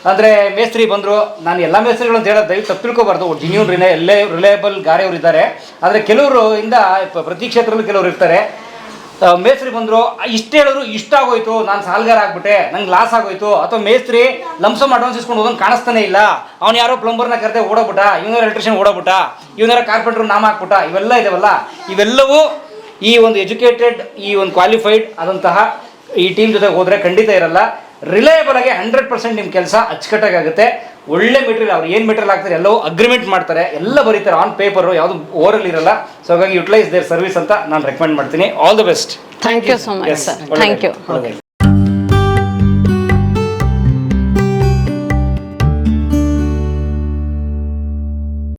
ಅಂದ್ರೆ ಮೇಸ್ತ್ರಿ ಬಂದ್ರು ನಾನು ಎಲ್ಲ ಮೇಸ್ತ್ರಿಗಳು ಅಂತ ಹೇಳೋದು ದಯವಿಟ್ಟು ತಪ್ಪು ತಿಳ್ಕೊಬಾರ್ದು ಜಿನ್ಯೂನ್ ರಿಲೇ ಎಲ್ಲೇ ರಿಲಯಬಲ್ ಗಾರೆಯವರು ಇದ್ದಾರೆ. ಆದರೆ ಕೆಲವರು ಇಂದ ಪ್ರತಿ ಕ್ಷೇತ್ರದಲ್ಲೂ ಕೆಲವರು ಇರ್ತಾರೆ. ಮೇಸ್ತ್ರಿ ಬಂದ್ರು ಇಷ್ಟ ಹೇಳಿದ್ರು ಇಷ್ಟ ಆಗೋಯ್ತು ನಾನು ಸಾಲ್ಗಾರ ಆಗ್ಬಿಟ್ಟೆ ನಂಗೆ ಲಾಸ್ ಆಗೋಯ್ತು ಅಥವಾ ಮೇಸ್ತ್ರಿ ಲಂಸಮ್ ಅಡ್ವಾನ್ಸ್ ಇಸ್ಕೊಂಡು ಹೋದ್ ಕಾಣಿಸ್ತಾನೆ ಇಲ್ಲ. ಅವ್ನು ಯಾರೋ ಪ್ಲಂಬರ್ನ ಕರೆದೇ ಓಡೋಬಿಟ್ಟ ಇವನಾರ ಎಲೆಕ್ಟ್ರಿಷಿಯನ್ ಓಡೋಬಿಟ್ಟ ಇವನಾರ ಕಾರ್ಪೆಂಟರ್ ನಾಮ ಹಾಕ್ಬಿಟ್ಟ ಇವೆಲ್ಲ ಇದಾವಲ್ಲ. ಇವೆಲ್ಲವೂ ಈ ಒಂದು ಎಜುಕೇಟೆಡ್ ಈ ಒಂದು ಕ್ವಾಲಿಫೈಡ್ ಆದಂತಹ ಈ ಟೀಮ್ ಜೊತೆಗೆ ಹೋದರೆ ಖಂಡಿತ ಇರಲ್ಲ. ರಿಲಯಬಲ್ ಆಗಿ ಹಂಡ್ರೆಡ್ ಪರ್ಸೆಂಟ್ ನಿಮ್ಮ ಕೆಲಸ ಅಚ್ಚುಕಟ್ಟಾಗಿ ಆಗುತ್ತೆ ಒಳ್ಳೆ ಮೆಟೀರಿಯಲ್ ಅವ್ರು ಏನು ಮೆಟೀರಿಯಲ್ ಹಾಕ್ತಾರೆ ಎಲ್ಲವೂ ಅಗ್ರಿಮೆಂಟ್ ಮಾಡ್ತಾರೆ. ಎಲ್ಲ ಬರೀತಾರೆ ಆನ್ ಪೇಪರು ಯಾವುದು ಓರಲ್ ಇರಲ್ಲ. ಸೊ ಹಾಗಾಗಿ ಯುಟಿಲೈಸ್ ದೇರ್ ಸರ್ವಿಸ್ ಅಂತ ನಾನು ರೆಕಮೆಂಡ್ ಮಾಡ್ತೀನಿ. All the best thank you so much sir thank you